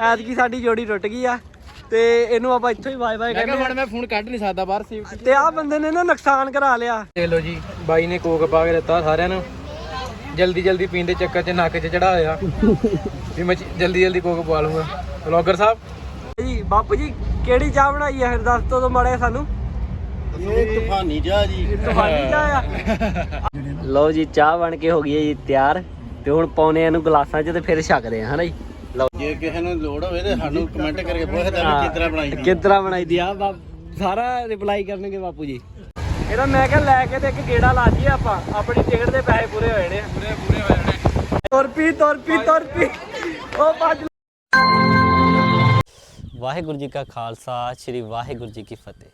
ਐਤਕੀ ਸਾਡੀ ਜੋੜੀ ਟੁੱਟ ਗਈ ਆ ਤੇ ਇਹਨੂੰ ਆਪਾਂ ਇੱਥੋਂ ਹੀ ਬਾਏ ਬਾਏ ਮੈਂ ਕਿਹਾ ਕਹਿੰਦੇ ਹੁਣ ਮੈਂ ਫੋਨ ਕੱਢ ਨਹੀਂ ਸਕਦਾ ਬਾਹਰ ਸੇਫਟੀ ਤੇ ਆ ਬੰਦੇ ਨੇ ਨਾ ਨੁਕਸਾਨ ਕਰਾ ਲਿਆ। ਦੇਖ ਲਓ ਜੀ ਬਾਈ ਨੇ ਕੋਕ ਪਾ ਕੇ ਦਿੱਤਾ ਸਾਰਿਆਂ ਨੂੰ। ਜਲਦੀ ਜਲਦੀ ਪੀਣ ਦੇ ਚੱਕਰ 'ਚ ਨੱਕ 'ਚ ਚੜਾ ਹੋਇਆ। ਵੀ ਮੈਂ ਜਲਦੀ ਜਲਦੀ ਕੋਕ ਪਵਾ ਲੂੰਗਾ ਵਲੌਗਰ ਸਾਹਿਬ। ਜੀ ਬਾਪੂ ਜੀ ਕਿਹੜੀ ਚਾਹ ਬਣਾਈ ਆ? ਫਿਰ ਦੱਸ ਦੋ ਤਾਂ ਮਾੜੇ ਸਾਨੂੰ। ਇਹ ਤੂਫਾਨੀ ਜਾ। ਜੀ ਤੁਹਾਡੀ ਚਾਹ ਆ। ਲਓ ਜੀ ਚਾਹ ਬਣ ਕੇ ਹੋ ਗਈ ਹੈ ਜੀ ਤਿਆਰ। ਤੇ ਹੁਣ ਪਾਉਨੇ ਇਹਨੂੰ ਗਲਾਸਾਂ 'ਚ ਤੇ ਫਿਰ ਛਕਦੇ ਆ ਹਨਾ ਜੀ? ਲਓ ਜੇ ਕਿਸੇ ਨੂੰ ਲੋੜ ਹੋਵੇ ਤੇ ਸਾਨੂੰ ਕਮੈਂਟ ਕਰਕੇ ਪੁੱਛ ਦੇਣਾ ਕਿਸ ਤਰ੍ਹਾਂ ਬਣਾਈ ਦੀ ਕਿੱਦਾਂ ਬਣਾਈ ਦੀ ਆ। ਬਾ- ਸਾਰਾ ਰਿਪਲਾਈ ਕਰਨਗੇ ਬਾਪੂ ਜੀ। ਇਹਦਾ ਮੈਂ ਕਿਹਾ ਲੈ ਕੇ ਤੇ ਇੱਕ ਗੇੜਾ ਲਾ ਜੀਏ ਆਪਾਂ। ਆਪਣੀ ਟਿਕਟ ਦੇ ਪੈਸੇ ਪੂਰੇ ਹੋ ਜਾਣੇ ਪੂਰੇ ਪੂਰੇ ਹੋ ਜਾਣੇ। ਤੁਰ ਪੀ ਤੁਰ ਪੀ ਤੁਰ ਪੀ ਉਹ ਭੱਜ ਵਾਹਿਗੁਰੂ ਜੀ ਕਾ ਖਾਲਸਾ ਸ੍ਰੀ ਵਾਹਿਗੁਰੂ ਜੀ ਕੀ ਫਤਿਹ।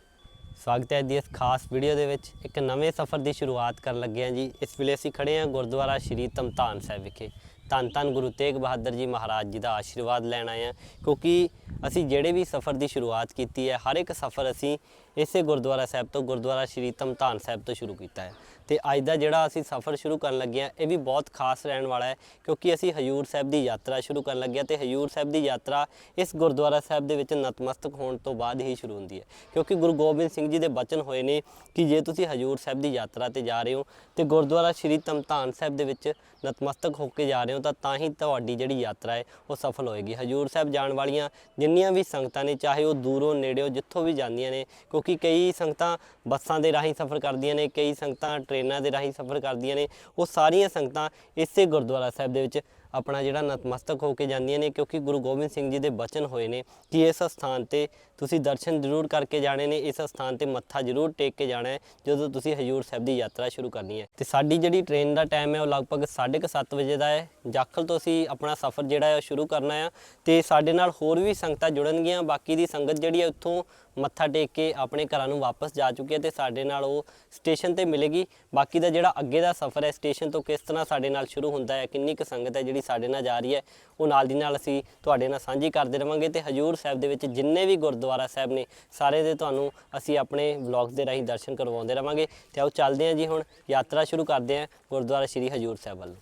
ਸਵਾਗਤ ਹੈ ਅੱਜ ਦੀ ਇਸ ਖਾਸ ਵੀਡੀਓ ਦੇ ਵਿੱਚ। ਇੱਕ ਨਵੇਂ ਸਫ਼ਰ ਦੀ ਸ਼ੁਰੂਆਤ ਕਰਨ ਲੱਗੇ ਹਾਂ ਜੀ। ਇਸ ਵੇਲੇ ਅਸੀਂ ਖੜੇ ਹਾਂ ਗੁਰਦੁਆਰਾ ਸ਼੍ਰੀ ਧਮਤਾਨ ਸਾਹਿਬ ਵਿਖੇ। ਧੰਨ ਧੰਨ ਗੁਰੂ ਤੇਗ ਬਹਾਦਰ ਜੀ ਮਹਾਰਾਜ ਜੀ ਦਾ ਆਸ਼ੀਰਵਾਦ ਲੈਣ ਆਏ ਹਾਂ, ਕਿਉਂਕਿ ਅਸੀਂ ਜਿਹੜੇ ਵੀ ਸਫ਼ਰ ਦੀ ਸ਼ੁਰੂਆਤ ਕੀਤੀ ਹੈ, ਹਰ ਇੱਕ ਸਫ਼ਰ ਅਸੀਂ ਇਸੇ ਗੁਰਦੁਆਰਾ ਸਾਹਿਬ ਤੋਂ ਗੁਰਦੁਆਰਾ ਸ਼੍ਰੀ ਧਮਤਾਨ ਸਾਹਿਬ ਤੋਂ ਸ਼ੁਰੂ ਕੀਤਾ ਹੈ। ਤੇ ਅੱਜ ਦਾ ਜਿਹੜਾ ਅਸੀਂ ਸਫ਼ਰ ਸ਼ੁਰੂ ਕਰਨ ਲੱਗੇ ਹਾਂ, ਇਹ ਵੀ ਬਹੁਤ ਖਾਸ ਰਹਿਣ ਵਾਲਾ ਹੈ, ਕਿਉਂਕਿ ਅਸੀਂ ਹਜੂਰ ਸਾਹਿਬ ਦੀ ਯਾਤਰਾ ਸ਼ੁਰੂ ਕਰਨ ਲੱਗੇ ਹਾਂ ਤੇ ਹਜੂਰ ਸਾਹਿਬ ਦੀ ਯਾਤਰਾ ਇਸ ਗੁਰਦੁਆਰਾ ਸਾਹਿਬ ਦੇ ਵਿੱਚ ਨਤਮਸਤਕ ਹੋਣ ਤੋਂ ਬਾਅਦ ਹੀ ਸ਼ੁਰੂ ਹੁੰਦੀ ਹੈ। ਕਿਉਂਕਿ ਗੁਰੂ ਗੋਬਿੰਦ ਸਿੰਘ ਜੀ ਦੇ ਬਚਨ ਹੋਏ ਨੇ ਕਿ ਜੇ ਤੁਸੀਂ ਹਜੂਰ ਸਾਹਿਬ ਦੀ ਯਾਤਰਾ ਤੇ ਜਾ ਰਹੇ ਹੋ ਤੇ ਗੁਰਦੁਆਰਾ ਸ਼੍ਰੀ ਧਮਤਾਨ ਸਾਹਿਬ ਦੇ ਵਿੱਚ ਨਤਮਸਤਕ ਹੋ ਕੇ ਜਾ ਰਹੇ ਹੋ ਤਾਂ ਤਾਂ ਹੀ ਤੁਹਾਡੀ ਜਿਹੜੀ ਯਾਤਰਾ ਹੈ, ਉਹ ਸਫਲ ਹੋਏਗੀ। ਹਜੂਰ ਸਾਹਿਬ ਜਾਣ ਵਾਲੀਆਂ ਜਿੰਨੀਆਂ ਵੀ ਸੰਗਤਾਂ ਨੇ, ਚਾਹੇ ਉਹ ਦੂਰੋਂ ਨੇੜਿਓਂ ਜਿੱਥੋਂ ਵੀ ਜਾਂਦੀਆਂ ਨੇ, ਕਿਉਂਕਿ ਕਈ ਸੰਗਤਾਂ ਬੱਸਾਂ ਦੇ ਰਾਹੀਂ ਸਫ਼ਰ ਕਰਦੀਆਂ ਨੇ, ਕਈ ਸੰਗਤਾਂ ਟ੍ਰੇਨਾਂ ਦੇ ਰਾਹੀਂ ਸਫ਼ਰ ਕਰਦੀਆਂ ਨੇ, ਉਹ ਸਾਰੀਆਂ ਸੰਗਤਾਂ ਇਸੇ ਗੁਰਦੁਆਰਾ ਸਾਹਿਬ ਦੇ ਵਿੱਚ ਆਪਣਾ ਜਿਹੜਾ ਨਤਮਸਤਕ ਹੋ ਕੇ ਜਾਂਦੀਆਂ ਨੇ, ਕਿਉਂਕਿ ਗੁਰੂ ਗੋਬਿੰਦ ਸਿੰਘ ਜੀ ਦੇ ਬਚਨ ਹੋਏ ਨੇ ਕਿ ਇਸ ਸਥਾਨ ਤੇ ਤੁਸੀਂ ਦਰਸ਼ਨ ਜ਼ਰੂਰ ਕਰਕੇ ਜਾਣੇ ਨੇ, ਇਸ ਸਥਾਨ ਤੇ ਮੱਥਾ ਜ਼ਰੂਰ ਟੇਕ ਕੇ ਜਾਣਾ ਹੈ, ਜਦੋਂ ਤੁਸੀਂ ਹਜੂਰ ਸਾਹਿਬ ਦੀ ਯਾਤਰਾ ਸ਼ੁਰੂ ਕਰਨੀ ਹੈ। ਤੇ ਸਾਡੀ ਜਿਹੜੀ ਟ੍ਰੇਨ ਦਾ ਟਾਈਮ ਹੈ, ਉਹ ਲਗਭਗ 7:30 ਵਜੇ ਦਾ ਹੈ। ਜਾਖਲ ਤੋਂ ਅਸੀਂ ਆਪਣਾ ਸਫ਼ਰ ਜਿਹੜਾ ਹੈ, ਉਹ ਸ਼ੁਰੂ ਕਰਨਾ ਹੈ। ਤੇ ਸਾਡੇ ਨਾਲ ਹੋਰ ਵੀ ਸੰਗਤਾਂ ਜੁੜਨਗੀਆਂ, ਬਾਕੀ ਦੀ ਸੰਗਤ ਜਿਹੜੀ ਹੈ, ਉੱਥੋਂ ਮੱਥਾ ਟੇਕ ਕੇ ਆਪਣੇ ਘਰਾਂ ਨੂੰ ਵਾਪਸ ਜਾ ਚੁੱਕੀ ਹੈ ਤੇ ਸਾਡੇ ਨਾਲ ਉਹ ਸਟੇਸ਼ਨ ਤੇ ਮਿਲੇਗੀ। ਬਾਕੀ ਦਾ ਜਿਹੜਾ ਅੱਗੇ ਦਾ ਸਫ਼ਰ ਹੈ ਸਟੇਸ਼ਨ ਤੋਂ ਕਿਸ ਤਰ੍ਹਾਂ ਸਾਡੇ ਨਾਲ ਸ਼ੁਰੂ ਹੁੰਦਾ ਹੈ, ਕਿੰਨੀ ਕੁ ਸੰਗਤ ਹੈ ਜਿਹੜੀ ਸਾਡੇ ਨਾਲ ਜਾ ਰਹੀ ਹੈ, ਉਹ ਨਾਲ ਦੀ ਨਾਲ ਅਸੀਂ ਤੁਹਾਡੇ ਨਾਲ ਸਾਂਝੀ ਕਰਦੇ ਰਵਾਂਗੇ। ਤੇ ਹਜੂਰ ਸਾਹਿਬ ਦੇ ਵਿੱਚ ਜਿੰਨੇ ਵੀ ਗੁਰਦੁਆਰੇ ਗੁਰਦੁਆਰਾ ਸਾਹਿਬ ਨੇ ਸਾਰੇ ਦੇ ਤੁਹਾਨੂੰ ਅਸੀਂ ਆਪਣੇ ਵਲੌਗਸ ਦੇ ਰਾਹੀਂ ਦਰਸ਼ਨ ਕਰਵਾਉਂਦੇ ਰਵਾਂਗੇ। ਤੇ ਆਓ ਚੱਲਦੇ ਹਾਂ ਜੀ ਹੁਣ, ਯਾਤਰਾ ਸ਼ੁਰੂ ਕਰਦੇ ਹਾਂ ਗੁਰਦੁਆਰਾ ਸ਼੍ਰੀ ਹਜੂਰ ਸਾਹਿਬ ਵੱਲ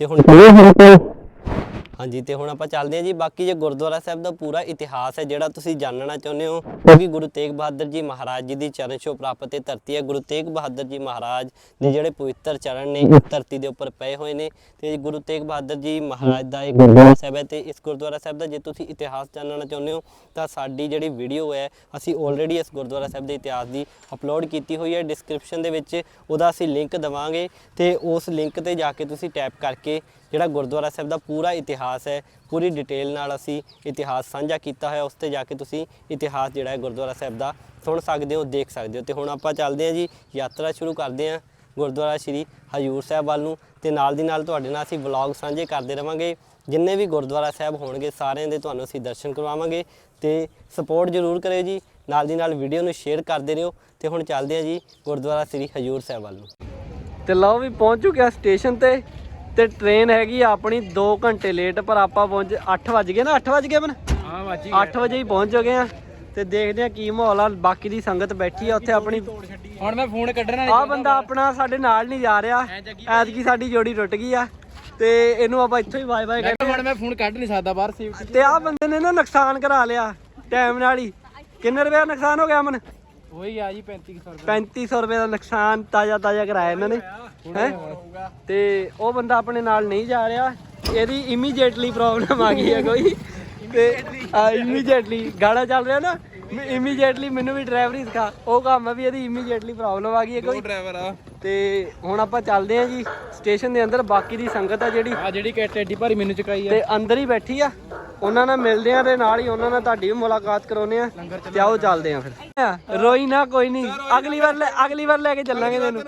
ਤੇ ਹੁਣ ਹਾਂਜੀ, ਤੇ ਹੁਣ ਆਪਾਂ ਚੱਲਦੇ ਹਾਂ ਜੀ। ਬਾਕੀ ਜੇ ਗੁਰਦੁਆਰਾ ਸਾਹਿਬ ਦਾ ਪੂਰਾ ਇਤਿਹਾਸ ਹੈ, ਜਿਹੜਾ ਤੁਸੀਂ ਜਾਣਨਾ ਚਾਹੁੰਦੇ ਹੋ, ਕਿਉਂਕਿ ਗੁਰੂ ਤੇਗ ਬਹਾਦਰ ਜੀ ਮਹਾਰਾਜ ਜੀ ਦੀ ਚਰਨ ਛੋਹ ਪ੍ਰਾਪਤ ਇਹ ਧਰਤੀ ਹੈ। ਗੁਰੂ ਤੇਗ ਬਹਾਦਰ ਜੀ ਮਹਾਰਾਜ ਦੇ ਜਿਹੜੇ ਪਵਿੱਤਰ ਚਰਨ ਨੇ ਇਸ ਧਰਤੀ ਦੇ ਉੱਪਰ ਪਏ ਹੋਏ ਨੇ। ਤੇ ਗੁਰੂ ਤੇਗ ਬਹਾਦਰ ਜੀ ਮਹਾਰਾਜ ਦਾ ਇਹ ਗੁਰਦੁਆਰਾ ਸਾਹਿਬ ਹੈ ਤੇ ਇਸ ਗੁਰਦੁਆਰਾ ਸਾਹਿਬ ਦਾ ਜੇ ਤੁਸੀਂ ਇਤਿਹਾਸ ਜਾਣਨਾ ਚਾਹੁੰਦੇ ਹੋ, ਤਾਂ ਸਾਡੀ ਜਿਹੜੀ ਵੀਡੀਓ ਹੈ, ਅਸੀਂ ਆਲਰੇਡੀ ਇਸ ਗੁਰਦੁਆਰਾ ਸਾਹਿਬ ਦੇ ਇਤਿਹਾਸ ਦੀ ਅਪਲੋਡ ਕੀਤੀ ਹੋਈ ਹੈ। ਡਿਸਕ੍ਰਿਪਸ਼ਨ ਦੇ ਵਿੱਚ ਉਹਦਾ ਅਸੀਂ ਲਿੰਕ ਦਵਾਂਗੇ ਤੇ ਉਸ ਲਿੰਕ ਤੇ ਜਾ ਕੇ ਤੁਸੀਂ ਟੈਪ ਕਰਕੇ ਜਿਹੜਾ ਗੁਰਦੁਆਰਾ ਸਾਹਿਬ ਦਾ ਪੂਰਾ ਇਤਿਹਾਸ ਹੈ, ਪੂਰੀ ਡਿਟੇਲ ਨਾਲ ਅਸੀਂ ਇਤਿਹਾਸ ਸਾਂਝਾ ਕੀਤਾ ਹੋਇਆ, ਉਸ ਤੇ ਜਾ ਕੇ ਤੁਸੀਂ ਇਤਿਹਾਸ ਜਿਹੜਾ ਹੈ ਗੁਰਦੁਆਰਾ ਸਾਹਿਬ ਦਾ ਸੁਣ ਸਕਦੇ ਹੋ, ਦੇਖ ਸਕਦੇ ਹੋ। ਤੇ ਹੁਣ ਆਪਾਂ ਚੱਲਦੇ ਹਾਂ ਜੀ, ਯਾਤਰਾ ਸ਼ੁਰੂ ਕਰਦੇ ਹਾਂ ਗੁਰਦੁਆਰਾ ਸ਼੍ਰੀ ਹਜੂਰ ਸਾਹਿਬ ਵੱਲ ਨੂੰ ਤੇ ਨਾਲ ਦੀ ਨਾਲ ਤੁਹਾਡੇ ਨਾਲ ਅਸੀਂ ਵਲੌਗ ਸਾਂਝੇ ਕਰਦੇ ਰਵਾਂਗੇ। ਜਿੰਨੇ ਵੀ ਗੁਰਦੁਆਰਾ ਸਾਹਿਬ ਹੋਣਗੇ, ਸਾਰਿਆਂ ਦੇ ਤੁਹਾਨੂੰ ਅਸੀਂ ਦਰਸ਼ਨ ਕਰਵਾਵਾਂਗੇ। ਤੇ ਸਪੋਰਟ ਜ਼ਰੂਰ ਕਰਿਓ ਜੀ, ਨਾਲ ਦੀ ਨਾਲ ਵੀਡੀਓ ਨੂੰ ਸ਼ੇਅਰ ਕਰਦੇ ਰਹੋ। ਤੇ ਹੁਣ ਚੱਲਦੇ ਹਾਂ ਜੀ ਗੁਰਦੁਆਰਾ ਸ਼੍ਰੀ ਹਜੂਰ ਸਾਹਿਬ ਵੱਲ ਨੂੰ। ਤੇ ਲਓ ਵੀ ਪਹੁੰਚ ਚੁੱਕਿਆ ਸਟੇਸ਼ਨ ਤੇ। ਤੇ ਟ੍ਰੇਨ ਹੈਗੀ ਆਪਣੀ 2 ਘੰਟੇ ਲੇਟ ਪਰ ਆਪਾਂ ਪਹੁੰਚ 8 ਵਜ ਗਏ ਨਾ 8 ਵਜ ਗਏ ਬਨ? ਹਾਂ ਵਾਜੀ 8 ਵਜੇ ਹੀ ਪਹੁੰਚ ਗਏ ਆ ਤੇ ਦੇਖਦੇ ਆ ਕੀ ਮਾਹੌਲ ਆ ਬਾਕੀ ਦੀ ਸੰਗਤ ਬੈਠੀ ਆ ਉੱਥੇ ਆਪਣੀ ਹੁਣ ਮੈਂ ਫੋਨ ਕੱਢਣਾ ਆ ਬੰਦਾ ਆਪਣਾ ਸਾਡੇ ਨਾਲ ਨਹੀਂ ਜਾ ਰਿਹਾ। ਐਤਕੀ ਸਾਡੀ ਜੋੜੀ ਟੁੱਟ ਗਈ ਆ ਤੇ ਇਹਨੂੰ ਆਪਾਂ ਇੱਥੋਂ ਹੀ ਬਾਏ ਬਾਏ ਮੈਂ ਕਿਹਾ ਹੁਣ ਮੈਂ ਫੋਨ ਕੱਢ ਨਹੀਂ ਸਕਦਾ ਬਾਹਰ ਸੇਫਟੀ ਤੇ ਆ ਬੰਦੇ ਨੇ ਨਾ ਨੁਕਸਾਨ ਕਰਾ ਲਿਆ ਟਾਈਮ ਨਾਲ ਹੀ। ਕਿੰਨੇ ਰੁਪਏ ਦਾ ਨੁਕਸਾਨ ਹੋ ਗਿਆ ਅਮਨ ਉਹੀ ਆ ਜੀ 3500 ਰੁਪਏ 3500 ਰੁਪਏ ਦਾ ਨੁਕਸਾਨ ਤਾਜ਼ਾ ਤਾਜ਼ਾ ਕਰਾਇਆ ਇਹਨਾਂ ਨੇ। ਹੈ? ਤੇ ਉਹ ਬੰਦਾ ਆਪਣੇ ਨਾਲ ਨਹੀਂ ਜਾ ਰਿਹਾ। ਇਹਦੀ ਇਮੀਡੀਏਟਲੀ ਪ੍ਰੋਬਲਮ ਆ ਗਈ ਹੈ ਕੋਈ। ਤੇ ਆ ਇਮੀਡੀਏਟਲੀ ਗਾਣਾ ਚੱਲ ਰਿਹਾ ਨਾ। ਇਮੀਡੀਏਟਲੀ ਮੈਨੂੰ ਵੀ ਡਰਾਈਵਰੀ ਸਿਖਾ। ਉਹ ਕੰਮ ਆ ਵੀ ਇਹਦੀ ਇਮੀਡੀਏਟਲੀ ਪ੍ਰੋਬਲਮ ਆ ਗਈ ਹੈ ਕੋਈ। ਡਰਾਈਵਰ ਆ। ਤੇ ਹੁਣ ਆਪਾਂ ਚੱਲਦੇ ਹਾਂ ਜੀ ਸਟੇਸ਼ਨ ਦੇ ਅੰਦਰ ਬਾਕੀ ਦੀ ਸੰਗਤ ਆ ਜਿਹੜੀ। ਆ ਜਿਹੜੀ ਕਿੱਟ ਐਡੀ ਭਾਰੀ ਮੈਨੂੰ ਚੁਕਾਈ ਆ। ਤੇ ਅੰਦਰ ਹੀ ਬੈਠੀ ਆ। ਉਹਨਾਂ ਨਾਲ ਮਿਲਦੇ ਆ ਤੇ ਨਾਲ ਹੀ ਉਹਨਾਂ ਨਾਲ ਤੁਹਾਡੀ ਵੀ ਮੁਲਾਕਾਤ ਕਰਾਉਨੇ ਆ ਤੇ ਆਓ ਚੱਲਦੇ ਆ ਫਿਰ। ਰੋਈ ਨਾ ਕੋਈ ਨਹੀਂ। ਅਗਲੀ ਵਾਰ ਅਗਲੀ ਵਾਰ ਲੈ ਕੇ ਚੱਲਾਂਗੇ ਤੈਨੂੰ।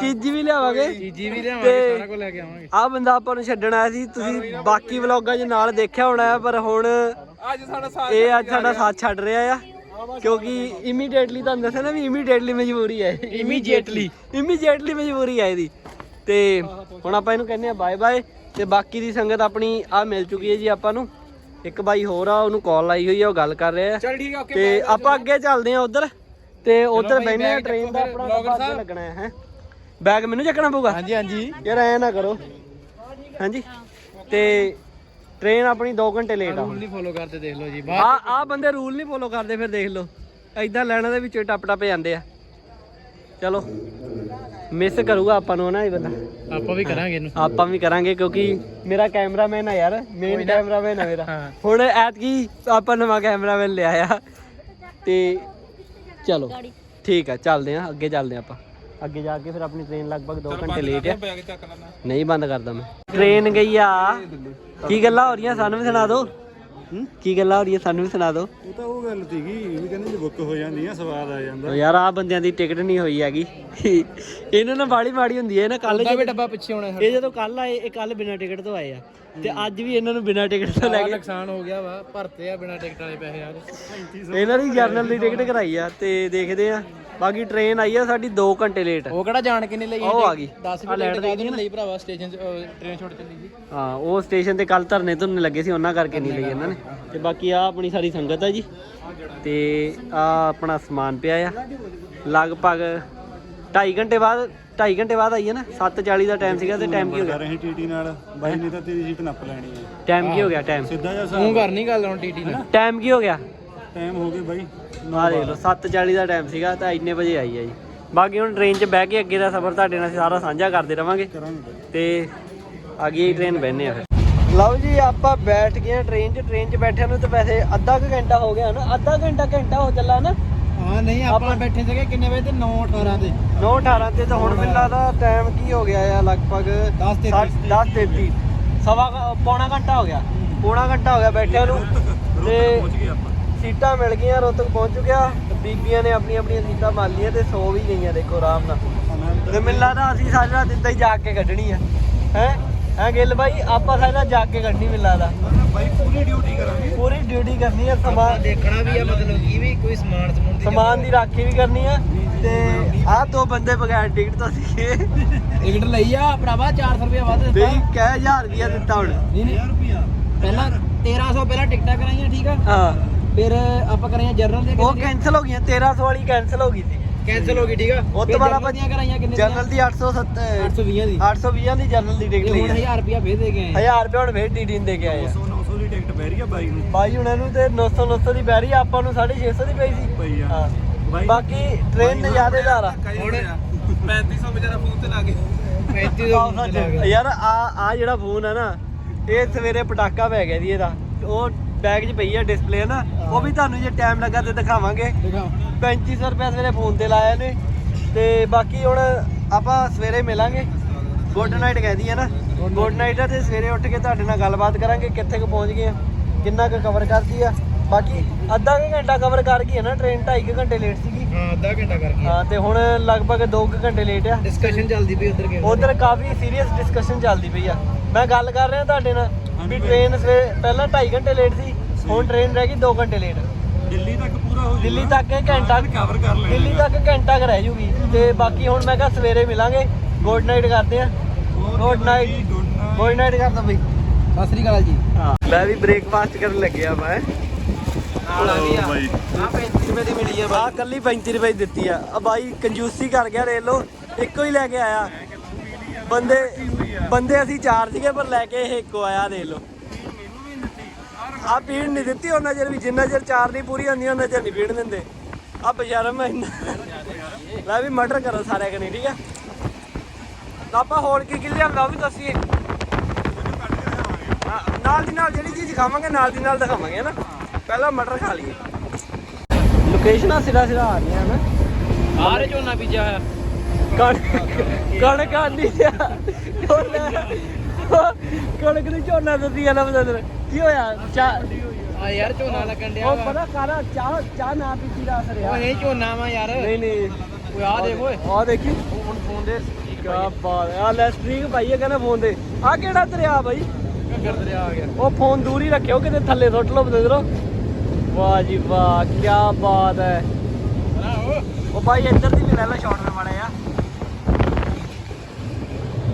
ਚੀਜੀ ਵੀ ਲਿਆਵਾਂਗੇ। ਚੀਜੀ ਵੀ ਲਿਆਵਾਂਗੇ ਸਾਰਾ ਕੁਝ ਲੈ ਕੇ ਆਵਾਂਗੇ। ਆ ਬੰਦਾ ਆਪਾਂ ਨੂੰ ਛੱਡਣ ਆਇਆ ਸੀ। ਤੁਸੀਂ ਬਾਕੀ ਵਲੌਗਾਂ 'ਚ ਨਾਲ ਦੇਖਿਆ ਹੋਣਾ ਹੈ ਪਰ ਹੁਣ ਅੱਜ ਸਾਡਾ ਸਾਥ ਇਹ ਅੱਜ ਸਾਡਾ ਸਾਥ ਛੱਡ ਰਿਹਾ ਆ। ਕਿਉਂਕਿ ਇਮੀਡੀਏਟਲੀ ਤੁਹਾਨੂੰ ਦੱਸਿਆ ਨਾ ਵੀ ਇਮੀਡੀਏਟਲੀ ਮਜਬੂਰੀ ਹੈ। ਇਮੀਡੀਏਟਲੀ ਇਮੀਡੀਏਟਲੀ ਮਜਬੂਰੀ ਹੈ ਇਹਦੀ। ਤੇ ਹੁਣ ਆਪਾਂ ਇਹਨੂੰ ਕਹਿੰਦੇ ਆ ਬਾਏ ਬਾਏ ਤੇ ਬਾਕੀ ਦੀ ਸੰਗਤ ਆਪਣੀ ਆ ਮਿਲ ਚੁੱਕੀ ਹੈ ਜੀ ਆਪਾਂ ਨੂੰ। ਇੱਕ ਬਾਈ ਹੋਰ ਆ ਉਹਨੂੰ ਕਾਲ ਆਈ ਹੋਈ ਆ ਉਹ ਗੱਲ ਕਰ ਰਿਹਾ ਚਲ ਠੀਕ ਆ ਓਕੇ ਤੇ ਆਪਾਂ ਅੱਗੇ ਚੱਲਦੇ ਆ ਉਧਰ। ਤੇ ਉਧਰ ਬਾਈ, ਬੈਠੇ ਆ ਟ੍ਰੇਨ ਦਾ ਆਪਣਾ ਡੱਬਾ। ਲੱਗਣਾ ਹੈ ਹੈਂ। ਬੈਗ ਮੈਨੂੰ ਚੱਕਣਾ ਪਊਗਾ? ਹਾਂਜੀ ਹਾਂਜੀ। ਯਾਰ ਐ ਨਾ ਕਰੋ। ਹਾਂਜੀ। ਤੇ ਟ੍ਰੇਨ ਆਪਣੀ 2 ਘੰਟੇ ਲੇਟ ਆ ਰੂਲ ਨਹੀਂ ਫੋਲੋ ਕਰਦੇ ਦੇਖ ਲਓ ਜੀ। ਆ ਆ ਬੰਦੇ ਰੂਲ ਨਹੀਂ ਫੋਲੋ ਕਰਦੇ ਫਿਰ ਦੇਖ ਲਓ। ਐਦਾਂ ਲੈਣਾ ਦੇ ਵਿੱਚੋਂ ਟੱਪ ਟੱਪ ਜਾਂਦੇ ਆ। ਚਲੋ ਮਿਸ ਕਰੂਗਾ ਆਪਾਂ ਨੂੰ ਨਾ ਇਹ ਬੰਦਾ। ਆਪਾਂ ਵੀ ਕਰਾਂਗੇ ਇਹਨੂੰ। ਆਪਾਂ ਵੀ ਕਰਾਂਗੇ ਕਿਉਂਕਿ ਮੇਰਾ ਕੈਮਰਾਮੈਨ ਆ ਯਾਰ ਮੇਨ ਕੈਮਰਾਮੈਨ ਆ ਮੇਰਾ। ਹਾਂ। ਹੁਣ ਐਤਕੀ ਆਪਾਂ ਨਵਾਂ ਕੈਮਰਾਮੈਨ ਲਿਆ ਆ। ਤੇ ਚਲੋ ਠੀਕ ਆ ਚੱਲਦੇ ਆ ਅੱਗੇ ਚੱਲਦੇ ਆ ਆਪਾਂ। ਅੱਗੇ ਜਾ ਕੇ ਫਿਰ ਆਪਣੀ ਟ੍ਰੇਨ ਲਗਭਗ 2 ਘੰਟੇ ਲੇਟ ਆ। ਬੈਗ ਚੱਕ ਲੈਣਾ ਨਹੀਂ ਬੰਦ ਕਰਦਾ ਮੈਂ। ਟ੍ਰੇਨ ਗਈ ਆ। ਕੀ ਗੱਲਾਂ ਹੋ ਰਹੀਆਂ? ਸਾਨੂੰ ਵੀ ਸੁਣਾ ਦਿਓ। ਕੀ ਗੱਲਾਂ ਹੋ ਰਹੀਆਂ? ਸਾਨੂੰ ਵੀ ਸੁਣਾ ਦਿਓ। ਉਹ ਤਾਂ ਉਹ ਗੱਲ ਸੀਗੀ ਵੀ ਕਹਿੰਦੇ ਜੇ ਬੁੱਕ ਹੋ ਜਾਂਦੀ ਆ ਸਵਾਦ ਆ ਜਾਂਦਾ। ਉਹ ਯਾਰ ਆ ਬੰਦਿਆਂ ਦੀ ਟਿਕਟ ਨਹੀਂ ਹੋਈ ਹੈਗੀ। ਇਹਨਾਂ ਨਾਲ ਬਾੜੀ ਮਾੜੀ ਹੁੰਦੀ ਹੈ ਨਾ ਕੱਲ ਵੀ ਡੱਬਾ ਪਿੱਛੇ ਹੋਣਾ ਇਹ ਜਦੋਂ ਕੱਲ ਆਏ ਇਹ ਕੱਲ ਬਿਨਾਂ ਟਿਕਟ ਤੋਂ ਆਏ ਆ। ਤੇ ਅੱਜ ਵੀ ਇਹਨਾਂ ਨੂੰ ਬਿਨਾਂ ਟਿਕਟ ਤੋਂ ਲੈ ਕੇ ਨੁਕਸਾਨ ਹੋ ਗਿਆ ਵਾ ਭਰਤੇ ਆ ਬਿਨਾ ਟਿਕਟ ਵਾਲੇ ਪੈਸੇ ਯਾਰ ਇਹਨਾਂ ਦੀ ਜਰਨਲ ਦੀ ਟਿਕਟ ਕਰਾਈ ਆ ਤੇ ਦੇਖਦੇ ਆ। ਬਾਕੀ ਟ੍ਰੇਨ ਆਈ ਆ ਸਾਡੀ 2 ਘੰਟੇ ਲੇਟ ਉਹ ਕਿਹੜਾ ਜਾਣ ਕੇ ਨਹੀਂ ਲਈ ਉਹ ਆ ਗਈ। 10 ਆ ਲੈਟ ਮਿੰਟ ਦੀ ਲਈ ਭਰਾਵਾ? ਸਟੇਸ਼ਨ ਟ੍ਰੇਨ ਛੋੜ ਚੱਲੀ ਸੀ ਹਾਂ ਉਹ ਸਟੇਸ਼ਨ ਤੇ ਕੱਲ ਧਰਨੇ ਧੁਰਨੇ ਲੱਗੇ ਸੀ ਉਹਨਾਂ ਕਰਕੇ ਨਹੀਂ ਲਈ ਇਹਨਾਂ ਨੇ। ਤੇ ਬਾਕੀ ਆ ਆਪਣੀ ਸਾਰੀ ਸੰਗਤ ਆ ਜੀ। ਤੇ ਆ ਆਪਣਾ ਸਮਾਨ ਪਿਆ ਆ। ਲਗਭਗ 2.5 ਘੰਟੇ ਬਾਅਦ 2.5 ਘੰਟੇ ਬਾਅਦ ਆਈ ਹੈ ਨਾ 7:40 ਦਾ ਟਾਈਮ ਸੀਗਾ ਤੇ ਟਾਈਮ ਕੀ ਹੋ ਗਿਆ? ਰਹੇ ਟੀਟੀ ਨਾਲ। ਬਾਈ ਨੇ ਤਾਂ ਤੇਰੀ ਸੀਟ ਨੱਪ ਲੈਣੀ ਹੈ। ਟਾਈਮ ਕੀ ਹੋ ਗਿਆ ਟਾਈਮ ਸਿੱਧਾ ਜਿਹਾ ਤੂੰ ਕਰ ਨਹੀਂ ਗੱਲ ਹੁਣ ਟੀਟੀ ਨਾਲ। ਟਾਈਮ ਕੀ ਹੋ ਗਿਆ? ਟਾਈਮ ਹੋ ਗਿਆ ਬਾਈ ਆ ਦੇਖ ਲਓ 7:40 ਦਾ ਟਾਈਮ ਸੀਗਾ ਤਾਂ ਇੰਨੇ ਵਜੇ ਆਈ ਆ ਜੀ। ਬਾਕੀ ਹੁਣ ਟ੍ਰੇਨ 'ਚ ਬਹਿ ਕੇ ਅੱਗੇ ਦਾ ਸਫ਼ਰ ਤੁਹਾਡੇ ਨਾਲ ਸਾਰਾ ਸਾਂਝਾ ਕਰਦੇ ਰਵਾਂਗੇ। ਕਰਾਂਗੇ। ਬਾਈ ਤੇ ਅਗਲੀ ਟ੍ਰੇਨ ਬਹਿਨੇ ਆ ਫਿਰ। ਲਓ ਜੀ ਆਪਾਂ ਬੈਠ ਗਏ ਟ੍ਰੇਨ 'ਚ। ਟ੍ਰੇਨ 'ਚ ਬੈਠਿਆਂ ਨੂੰ ਤਾਂ ਵੈਸੇ ਅੱਧਾ ਕੁ ਘੰਟਾ ਹੋ ਗਿਆ ਨਾ ਅੱਧਾ ਘੰਟਾ ਘੰਟਾ ਹੋ ਚੱਲਾ ਨਾ। ਹਾਂ ਨਹੀਂ ਆਪਾਂ ਬੈਠੇ ਸੀਗੇ ਕਿੰਨੇ ਵਜੇ ਤੇ? 9 18 ਤੇ। 9:18 ਤੇ ਤਾਂ ਹੁਣ ਮੈਨੂੰ ਲੱਗਦਾ ਟਾਈਮ ਕੀ ਹੋ ਗਿਆ ਆ ਲਗਭਗ 10:33 10:33 ਸਵਾ ਕੁ- ਪੌਣਾ ਘੰਟਾ ਹੋ ਗਿਆ। ਪੌਣਾ ਘੰਟਾ ਹੋ ਗਿਆ ਬੈਠਿਆਂ ਨੂੰ। ਤੇ ਸੀਟਾਂ ਮਿਲ ਗਈਆਂ ਰੋਤਕ ਪਹੁੰਚ ਚੁੱਕਿਆ। ਤੇ ਬੀਬੀਆਂ ਨੇ ਆਪਣੀਆਂ ਆਪਣੀਆਂ ਸੀਟਾਂ ਮਾਰ ਲਈਆਂ ਤੇ ਸੌ ਵੀ ਗਈਆਂ ਦੇਖੋ ਆਰਾਮ ਨਾਲ। ਤੇ ਮੈਨੂੰ ਲੱਗਦਾ ਅਸੀਂ ਸਾਰੀ ਰਾਤ ਇੱਦਾਂ ਹੀ ਜਾਗ ਕੇ ਕੱਢਣੀ ਆ। ਹੈ? ਹੈ ਗਿੱਲ ਬਾਈ ਆਪਾਂ ਸਾਰੀ ਰਾਤ ਜਾਗ ਕੇ ਕੱਢਣੀ ਮੈਨੂੰ ਲੱਗਦਾ ਬਾਈ ਪੂਰੀ ਡਿਊਟੀ ਕਰਾਂਗੇ। ਪੂਰੀ ਡਿਊਟੀ ਕਰਨੀ ਆ ਸਮਾਨ ਦੇਖਣਾ ਵੀ ਆ ਮਤਲਬ ਕੀ ਵੀ ਕੋਈ ਸਮਾਨ ਸਮੂਨ ਸਮਾਨ ਦੀ ਰਾਖੀ ਵੀ ਕਰਨੀ ਆ ਤੇ ਆਹ ਦੋ ਬੰਦੇ ਬਗੈਰ ਟਿਕਟ ਤੋਂ ਸੀਗੇ। ਟਿਕਟ ਲਈ ਆ ਭਰਾਵਾ 400 ਰੁਪਏ ਵੱਧ ਦਿੱਤਾ। ਬਈ ਕਹਿ ਹਜ਼ਾਰ ਰੁਪਿਆ ਦਿੱਤਾ ਹੁਣ। ਨਹੀਂ ਨਹੀਂ। ਰੁਪਿਆ ਪਹਿਲਾਂ 1300 ਪਹਿਲਾਂ ਟਿਕਟਾਂ ਕਰਾਈਆਂ ਠੀਕ ਆ? ਹਾਂ। ਫਿਰ ਆਪਾਂ ਕਰਾਈਆਂ ਜਰਨਲ ਦੀਆਂ ਉਹ ਕੈਨਸਲ ਹੋ ਗਈਆਂ 1300 ਵਾਲੀ ਕੈਨਸਲ ਹੋ ਗਈ ਸੀ। ਕੈਨਸਲ ਹੋ ਗਈ ਠੀਕ ਆ ਉਹ ਤੋਂ ਬਾਅਦ ਆਪਾਂ ਦੀਆਂ ਕਰਾਈਆਂ ਕਿੰਨੇ ਜਨਰਲ ਦੀ 870 820 ਦੀ 820 ਦੀ ਜਨਰਲ ਦੀ ਟਿਕਟ ਲਈ ਹੁਣ 1000 ਰੁਪਿਆ ਫੇਰ ਦੇ ਗਏ 1000 ਰੁਪਏ ਹੁਣ ਫੇਰ ਡੀਡੀ ਦੇ ਕੇ ਆਏ ਆ 900 900 ਦੀ ਟਿਕਟ ਪੈ ਰਹੀ ਆ ਬਾਈ ਨੂੰ ਬਾਈ ਉਹਨਾਂ ਨੂੰ ਤੇ 900 900 ਦੀ ਪੈ ਰਹੀ ਆ, ਆਪਾਂ ਨੂੰ 650 ਦੀ ਪਈ ਸੀ ਪਈ ਆ ਹਾਂ ਬਾਈ ਬਾਕੀ ਟ੍ਰੇਨ ਨਜ਼ਾਰੇਦਾਰ ਆ ਹੁਣ 3500 ਵਿਚਾਰਾ ਫੋਨ ਤੇ ਲਾ ਕੇ 3500 ਯਾਰ ਆ ਆ ਜਿਹੜਾ ਫੋਨ ਆ ਨਾ ਇਹ ਸਵੇਰੇ ਪਟਾਕਾ ਪੈ ਗਿਆ ਜੀ ਇਹਦਾ ਉਹ ਬੈਗ 'ਚ ਪਈ ਆ ਡਿਸਪਲੇ ਨਾ ਉਹ ਵੀ ਤੁਹਾਨੂੰ ਜੇ ਟਾਈਮ ਲੱਗਾ ਤੇ ਦਿਖਾਵਾਂਗੇ। ਦਿਖਾਓ। 3500 ਰੁਪਏ ਸਵੇਰੇ ਫੋਨ ਤੇ ਲਾਇਆ ਨੇ ਤੇ ਬਾਕੀ ਹੁਣ ਆਪਾਂ ਸਵੇਰੇ ਮਿਲਾਂਗੇ। ਗੁੱਡ ਨਾਈਟ ਕਹਿਦੀ ਹੈ ਨਾ ਗੁੱਡ ਨਾਈਟ ਤੇ ਸਵੇਰੇ ਉੱਠ ਕੇ ਤੁਹਾਡੇ ਨਾਲ ਗੱਲਬਾਤ ਕਰਾਂਗੇ ਕਿੱਥੇ ਕੁ ਪਹੁੰਚ ਗਏ ਆ ਕਿੰਨਾ ਕੁ ਕਵਰ ਕਰਦੀ ਆ। ਬਾਕੀ ਅੱਧਾ ਕੁ ਘੰਟਾ ਕਵਰ ਕਰ ਗਈ ਹੈ ਨਾ ਟ੍ਰੇਨ 2.5 ਘੰਟੇ ਲੇਟ ਸੀਗੀ। ਹਾਂ ਅੱਧਾ ਘੰਟਾ ਕਰ ਹਾਂ ਤੇ ਹੁਣ ਲਗਭਗ 2 ਘੰਟੇ ਲੇਟ ਆ। ਡਿਸਕਸ਼ਨ ਚੱਲਦੀ ਪਈ ਉਧਰ ਕੇ। ਉਧਰ ਕਾਫੀ ਸੀਰੀਅਸ ਡਿਸਕਸ਼ਨ ਚੱਲਦੀ ਪਈ ਆ। ਮੈਂ ਗੱਲ ਕਰ ਰਿਹਾ ਤੁਹਾਡੇ ਨਾਲ ਵੀ ਟ੍ਰੇਨ ਸਵੇਰੇ ਪਹਿਲਾਂ 2.5 ਘੰਟੇ ਲੇਟ ਸੀ ਹੁਣ ਟ੍ਰੇਨ ਰਹਿ ਗਈ 2 ਘੰਟੇ ਲੇਟ ਦਿੱਲੀ ਤੱਕ ਪੂਰਾ ਹੋ ਦਿੱਲੀ ਤੱਕ ਇਹ ਘੰਟਾ ਕਵਰ ਕਰ ਲੈਣਾ ਦਿੱਲੀ ਤੱਕ ਘੰਟਾ ਕੁ ਰਹਿ ਜੂਗੀ। ਤੇ ਬਾਕੀ ਹੁਣ ਮੈਂ ਕਿਹਾ ਸਵੇਰੇ ਮਿਲਾਂਗੇ। ਗੁੱਡ ਨਾਈਟ ਕਰਦੇ ਆ ਗੁੱਡ ਨਾਈਟ ਗੁੱਡ ਨਾਈਟ ਕਰਦਾ ਬਈ। ਸਤਿ ਸ੍ਰੀ ਅਕਾਲ ਜੀ। ਹਾਂ। ਮੈਂ ਵੀ ਬ੍ਰੇਕਫਾਸਟ ਕਰਨ ਲੱਗਿਆ ਮੈਂ। ਨਾਲ ਆ ਗਈ ਆ। ਬਾਈ। ਆ 35 ਰੁਪਏ ਦੀ ਮਿਲੀ ਆ ਆ ਕੱਲੀ 35 ਰੁਪਏ ਦਿੱਤੀ ਆ। ਆ ਬਾਈ ਕੰਜੂਸੀ ਕਰ ਗਿਆ ਰੇਲ। ਲੋ ਇੱਕੋ ਹੀ ਲੈ ਕੇ ਆਇਆ। ਬੰਦੇ ਬੰਦੇ ਅਸੀਂ ਚਾਰ ਸੀਗੇ ਪਰ ਲੈ ਕੇ ਇਹ ਇੱਕੋ ਆਇਆ ਦੇਖ ਲੋ ਆ ਪੀਣ ਨਹੀਂ ਦਿੱਤੀ ਉਹਨਾਂ ਚਿਰ ਵੀ ਜਿੰਨਾ ਚਿਰ ਚਾਰ ਨਹੀਂ ਪੂਰੀ ਹੁੰਦੀ ਉਹਨਾਂ ਚਿਰ ਨਹੀਂ ਪੀਣ ਦਿੰਦੇ। ਆ ਬਜ਼ਾਰਮ ਇੰਨਾ ਲੈ ਵੀ ਮਰਡਰ ਕਰੋ ਸਾਰਿਆਂ ਕਨੇ ਠੀਕ ਆ? ਤਾਂ ਆਪਾਂ ਹੋਰ ਕੀ ਕੀ ਲਿਆਂਦਾ ਉਹ ਵੀ ਦੱਸੀਏ। ਨਾਲ ਦੀ ਨਾਲ ਜਿਹੜੀ ਚੀਜ਼ ਖਾਵਾਂਗੇ ਨਾਲ ਦੀ ਨਾਲ ਦਿਖਾਵਾਂਗੇ ਨਾ ਪਹਿਲਾਂ ਮਟਰ ਖਾ ਲਈਏ। ਲੋਕੇਸ਼ਨਾਂ ਸਿਰਾ ਸਿਰਾ ਆ ਰਹੀਆਂ ਨਾ ਆਰੇ ਝੋਨਾ ਬੀਜਿਆ ਹੋਇਆ। ਕਣਕ ਕਣਕ ਆਂਦੀ ਆ। ਉਹ ਕਣਕ ਦੀ ਝੋਨਾ ਦਿੱਤੀ ਆ ਨਾ ਬਦਲ ਕੀ ਹੋਇਆ? ਚਾਹ ਆ ਯਾਰ ਝੋਨਾ ਲੱਗਣ ਡਿਆ ਉਹ ਪਤਾ ਕਾਰਾ ਚਾਹ ਚਾਹ ਨਾ ਪੀਤੀ ਦਾ ਅਸਰ ਆ ਓਏ ਇਹ ਝੋਨਾ ਵਾ ਯਾਰ। ਨਹੀਂ ਨਹੀਂ। ਓਏ ਆ ਦੇਖ ਓਏ। ਆ ਦੇਖੀ। ਹੁਣ ਫੋਨ ਦੇ ਕੀ ਬਾਤ ਆ ਲੈ ਸਟ੍ਰੀਕ ਪਾਈ ਹੈ ਕਹਿੰਦਾ ਫੋਨ ਤੇ। ਆ ਕਿਹੜਾ ਦਰਿਆ ਬਾਈ? ਘੱਗਰ ਦਰਿਆ ਆ ਗਿਆ। ਉਹ ਫੋਨ ਦੂਰ ਹੀ ਰੱਖਿਓ ਕਿਤੇ ਥੱਲੇ ਸੁੱਟ ਲਓ ਬਦਲੋ ਵਾਹ ਜੀ ਵਾਹ ਕੀ ਬਾਤ ਹੈ। ਉਹ ਭਾਈ ਇੱਧਰ ਦੀ ਵੀ ਲੈ ਲੈ ਸ਼ਾਟ ਮੇ ਮਾੜੇ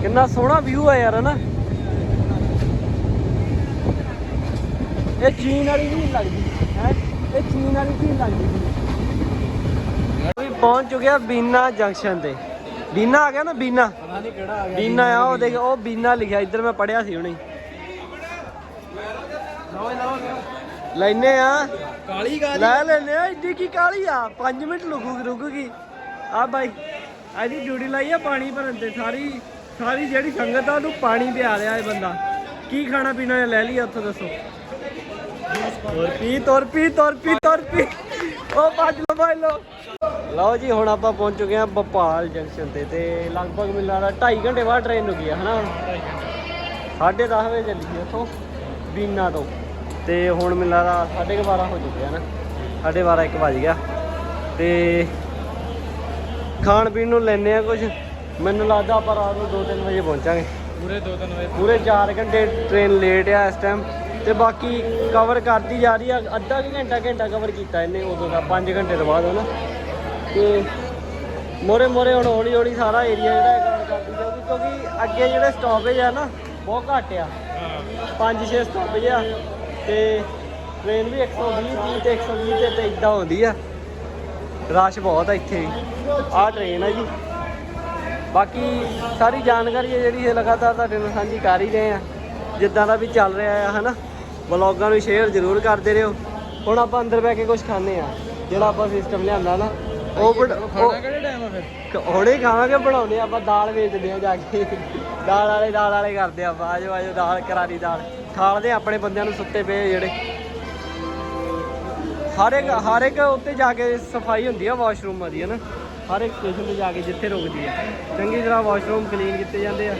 ਕਿੰਨਾ ਸੋਹਣਾ ਵਿਊ ਹੈ ਯਾਰ ਹਨਾ? ਇਹ ਚੀਨ ਵਾਲੀ ਨਹੀਂ ਲੱਗਦੀ ਹੈ? ਇਹ ਚੀਨ ਵਾਲੀ ਨਹੀਂ ਲੱਗਦੀ। ਵੀ ਪਹੁੰਚ ਚੁੱਕਿਆ ਬੀਨਾ ਜੰਕਸ਼ਨ ਤੇ। ਬੀਨਾ ਆ ਗਿਆ ਨਾ ਬੀਨਾ? ਪਤਾ ਨਹੀਂ ਕਿਹੜਾ ਆ ਗਿਆ ਬੀਨਾ ਆ ਉਹ ਦੇਖ ਉਹ ਬੀਨਾ ਲਿਖਿਆ ਇੱਧਰ ਮੈਂ ਪੜਿਆ ਸੀ ਹੁਣੇ। ਲੈਨੇ ਆ। ਕਾਲੀ ਗਾ ਲੈ ਲੈਨੇ ਆ ਇੱਡੀ ਕੀ ਕਾਲੀ ਆ? 5 ਮਿੰਟ ਲੁਕੂ ਰੁਕੂਗੀ ਆ ਬਾਈ ਇਹਦੀ ਡਿਊਟੀ ਲਾਈ ਆ ਪਾਣੀ ਭਰਨ ਤੇ ਸਾਰੀ ਸਾਰੀ ਜਿਹੜੀ ਸੰਗਤ ਆ, ਉਹਨੂੰ ਪਾਣੀ ਪਿਆ ਰਿਹਾ ਇਹ ਬੰਦਾ। ਕੀ ਖਾਣਾ ਪੀਣਾ ਹੈ? ਲੈ ਲਈ ਉੱਥੋਂ ਦੱਸੋ। ਤੁਰ ਪੀ ਤੁਰ ਪੀ ਉਹ ਭੱਜ ਲੋ ਭਾਈ ਲੋ ਲਓ ਜੀ, ਹੁਣ ਆਪਾਂ ਪਹੁੰਚ ਚੁੱਕੇ ਹਾਂ ਭੋਪਾਲ ਜੰਕਸ਼ਨ ਤੇ ਤੇ ਲਗਭਗ ਮੈਨੂੰ ਲੱਗਦਾ 2.5 ਘੰਟੇ ਬਾਅਦ ਟ੍ਰੇਨ ਰੁਕੀ ਆ, ਹਨਾ ਹੁਣ? 10:30 ਵਜੇ ਚੱਲੀ ਸੀ ਉੱਥੋਂ, ਬੀਨਾ ਤੋਂ। ਤੇ ਹੁਣ ਮੈਨੂੰ ਲੱਗਦਾ 12:30 ਹੋ ਚੁੱਕਿਆ ਆ ਨਾ 12:30 1 ਵਜ ਗਿਆ। ਤੇ ਖਾਣ ਪੀਣ ਨੂੰ ਲੈਨੇ ਆ ਕੁਝ ਮੈਨੂੰ ਲੱਗਦਾ ਆਪਾਂ ਰਾਤ ਨੂੰ 2-3 ਵਜੇ ਪਹੁੰਚਾਂਗੇ। ਪੂਰੇ 2-3 ਵਜੇ। ਪੂਰੇ 4 ਘੰਟੇ ਟ੍ਰੇਨ ਲੇਟ ਆ ਇਸ ਟਾਈਮ ਤੇ ਬਾਕੀ ਕਵਰ ਕਰਦੀ ਜਾ ਰਹੀ ਆ ਅੱਧਾ ਕੁ ਘੰਟਾ ਘੰਟਾ ਕਵਰ ਕੀਤਾ ਇਹਨੇ ਉਦੋਂ ਦਾ 5 ਘੰਟੇ ਤੋਂ ਬਾਅਦ ਹਨਾ। ਤੇ ਮੋਰੇ ਮੋਰੇ ਹੁਣ ਹੌਲੀ ਹੌਲੀ ਸਾਰਾ ਏਰੀਆ ਜਿਹੜਾ ਕਵਰ ਕਰਦੀ ਜਾਊਗੀ ਕਿਉਂਕਿ ਅੱਗੇ ਜਿਹੜੇ ਸਟਾਪੇਜ ਆ ਨਾ ਬਹੁਤ ਘੱਟ ਆ। 5-6 ਸਟਾਪੇਜ ਆ। ਤੇ ਟ੍ਰੇਨ ਵੀ 120 30 ਤੇ 120 ਤੇ ਤੇ ਇਦਾਂ ਹੁੰਦੀ ਆ। ਰਸ਼ ਬਹੁਤ ਆ ਇੱਥੇ ਆਹ ਟ੍ਰੇਨ ਆ ਜੀ। ਬਾਕੀ ਸਾਰੀ ਜਾਣਕਾਰੀ ਹੈ ਜਿਹੜੀ ਇਹ ਲਗਾਤਾਰ ਤੁਹਾਡੇ ਨਾਲ ਸਾਂਝੀ ਕਰ ਹੀ ਰਹੇ ਆ ਜਿੱਦਾਂ ਦਾ ਵੀ ਚੱਲ ਰਿਹਾ ਆ ਹਨਾ? ਵਲੌਗਾਂ ਨੂੰ ਸ਼ੇਅਰ ਜ਼ਰੂਰ ਕਰਦੇ ਰਹੋ। ਹੁਣ ਆਪਾਂ ਅੰਦਰ ਬੈ ਕੇ ਕੁਝ ਖਾਣੇ ਆ ਜਿਹੜਾ ਆਪਾਂ ਸਿਸਟਮ ਲਿਆਂਦਾ ਨਾ ਉਹ ਖਾਣਾ ਕਿਹੜੇ ਟਾਈਮ ਆ ਫਿਰ? ਹੁਣੇ ਖਾਵਾਂਗੇ ਆਪਾਂ ਦਾਲ ਵੇਚਦੇ ਆ ਜਾ ਕੇ। ਦਾਲ ਵਾਲੇ ਦਾਲ ਵਾਲੇ ਕਰਦੇ ਆ ਆਜੋ ਆਜੋ ਦਾਲ ਕਰਾਰੀ ਦਾਲ। ਖਾਲਦੇ ਆ ਆਪਣੇ ਬੰਦਿਆਂ ਨੂੰ ਸੁੱਤੇ ਪਏ ਜਿਹੜੇ। ਹਰ ਇੱਕ ਹਰ ਇੱਕ ਉੱਤੇ ਜਾ ਕੇ ਸਫ਼ਾਈ ਹੁੰਦੀ ਆ ਵਾਸ਼ਰੂਮਾਂ ਦੀ ਹਨਾ? ਹਰ ਇੱਕ ਸਟੇਸ਼ਨ ਤੇ ਜਾ ਕੇ ਜਿੱਥੇ ਰੁਕਦੀ ਆ। ਚੰਗੀ ਤਰ੍ਹਾਂ ਵਾਸ਼ਰੂਮ ਕਲੀਨ ਕੀਤੇ ਜਾਂਦੇ ਆ।